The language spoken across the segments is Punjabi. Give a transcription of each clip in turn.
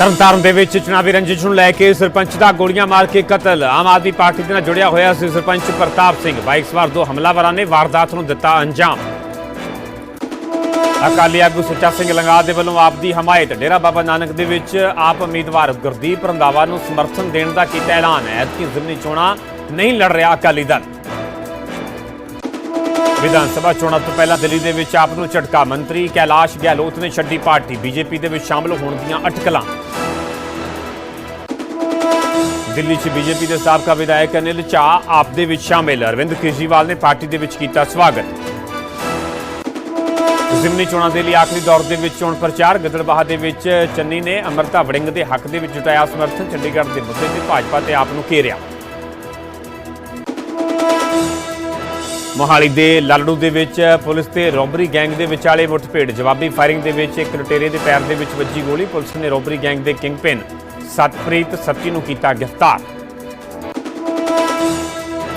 ਤਰਨਤਾਰਨ ਦੇ ਵਿੱਚ ਚੁਣਾਵੀ ਰੰਜਿਸ਼ ਨੂੰ ਲੈ ਕੇ ਸਰਪੰਚ ਦਾ ਗੋਲੀਆਂ ਮਾਰ ਕੇ ਕਤਲ। ਆਮ ਆਦਮੀ ਪਾਰਟੀ ਦੇ ਨਾਲ ਜੁੜਿਆ ਹੋਇਆ ਸੀ ਸਰਪੰਚ ਪ੍ਰਤਾਪ ਸਿੰਘ। ਬਾਈਕ ਸਵਾਰ ਦੋ ਹਮਲਾਵਰਾਂ ਨੇ ਵਾਰਦਾਤ ਨੂੰ ਦਿੱਤਾ ਅੰਜਾਮ। ਅਕਾਲੀ ਆਗੂ ਸੁੱਚਾ ਸਿੰਘ ਲੰਗਾ ਦੇ ਵੱਲੋਂ ਆਪ ਦੀ ਹਮਾਇਤ। ਡੇਰਾ ਬਾਬਾ ਨਾਨਕ ਦੇ ਵਿੱਚ ਆਪ ਉਮੀਦਵਾਰ ਗੁਰਦੀਪ ਰੰਧਾਵਾ ਨੂੰ ਸਮਰਥਨ ਦੇਣ ਦਾ ਕੀਤਾ ਐਲਾਨ। ਹੈ ਕਿ ਜ਼ਿਮਨੀ ਚੋਣਾਂ ਨਹੀਂ ਲੜ ਰਿਹਾ ਅਕਾਲੀ ਦਲ। ਵਿਧਾਨ ਸਭਾ ਚੋਣਾਂ ਤੋਂ ਪਹਿਲਾਂ ਦਿੱਲੀ ਦੇ ਵਿੱਚ ਆਪ ਨੂੰ ਝਟਕਾ ਮੰਤਰੀ ਕੈਲਾਸ਼ ਗਹਿਲੋਤ ਨੇ ਛੱਡੀ ਪਾਰਟੀ। ਬੀਜੇਪੀ ਦੇ ਵਿੱਚ ਸ਼ਾਮਲ ਹੋਣ ਦੀਆਂ ਅਟਕਲਾਂ। ਦਿੱਲੀ 'ਚ ਬੀਜੇਪੀ ਦੇ ਸਾਬਕਾ ਵਿਧਾਇਕ ਅਨਿਲ ਝਾ ਆਪ ਦੇ ਵਿੱਚ ਸ਼ਾਮਿਲ। ਅਰਵਿੰਦ ਕੇਜਰੀਵਾਲ ਨੇ ਪਾਰਟੀ ਦੇ ਵਿੱਚ ਕੀਤਾ ਸਵਾਗਤ। ਜ਼ਿਮਨੀ ਚੋਣਾਂ ਦੇ ਲਈ ਆਖਰੀ ਦੌਰ ਦੇ ਵਿੱਚ ਚੋਣ ਪ੍ਰਚਾਰ। ਗਿੱਦੜਬਾਹਾ ਦੇ ਵਿੱਚ ਚੰਨੀ ਨੇ ਅਮਰਤਾ ਵੜਿੰਗ ਦੇ ਹੱਕ ਦੇ ਵਿੱਚ ਜੁਟਾਇਆ ਸਮਰਥਨ। ਚੰਡੀਗੜ੍ਹ ਦੇ ਮੁੱਦੇ ਤੇ ਭਾਜਪਾ ਤੇ ਆਪ ਨੂੰ ਘੇਰਿਆ। ਮੋਹਾਲੀ ਦੇ ਲਾਲੜੂ ਦੇ ਵਿੱਚ ਪੁਲਿਸ ਤੇ ਰੋਬਰੀ ਗੈਂਗ ਦੇ ਵਿਚਾਲੇ ਮੁੱਠਭੇੜ। ਜਵਾਬੀ ਫਾਇਰਿੰਗ ਦੇ ਵਿੱਚ ਇੱਕ ਲੁਟੇਰੇ ਦੇ ਪੈਰ ਦੇ ਵਿੱਚ ਵੱਜੀ ਗੋਲੀ। ਪੁਲਿਸ ਨੇ ਰੋਬਰੀ ਗੈਂਗ ਦੇ ਕਿੰਗਪਿਨ ਸਤਪ੍ਰੀਤ ਸੱਤੀ ਨੂੰ ਕੀਤਾ ਗ੍ਰਿਫਤਾਰ।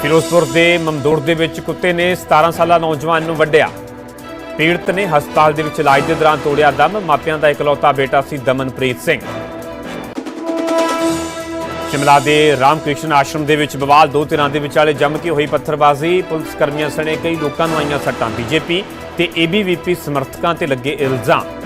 ਫਿਰੋਜ਼ਪੁਰ ਦੇ ਮਮਦੋੜ ਦੇ ਵਿੱਚ ਕੁੱਤੇ ਨੇ 17 ਸਾਲਾ ਨੌਜਵਾਨ ਨੂੰ ਵੱਢਿਆ। ਪੀੜਤ ਨੇ ਹਸਪਤਾਲ ਦੇ ਵਿੱਚ ਇਲਾਜ ਦੇ ਦੌਰਾਨ ਤੋੜਿਆ ਦਮ। ਮਾਪਿਆਂ ਦਾ ਇਕਲੌਤਾ ਬੇਟਾ ਸੀ ਦਮਨਪ੍ਰੀਤ ਸਿੰਘ। ਸ਼ਿਮਲਾ ਦੇ ਰਾਮਕ੍ਰਿਸ਼ਨ ਆਸ਼ਰਮ ਦੇ ਵਿੱਚ ਬਵਾਲ ਦੋ ਧਿਰਾਂ ਦੇ ਵਿਚਾਲੇ ਜੰਮ ਕੇ ਹੋਈ ਪੱਥਰਬਾਜ਼ੀ, ਪੁਲਿਸ ਕਰਮੀਆਂ ਸਣੇ ਕਈ ਲੋਕਾਂ ਨੂੰ ਆਈਆਂ ਸੱਟਾਂ। ਬੀਜੇਪੀ ਤੇ ਏਬੀਵੀਪੀ ਸਮਰਥਕਾਂ ਤੇ ਲੱਗੇ ਇਲਜ਼ਾਮ।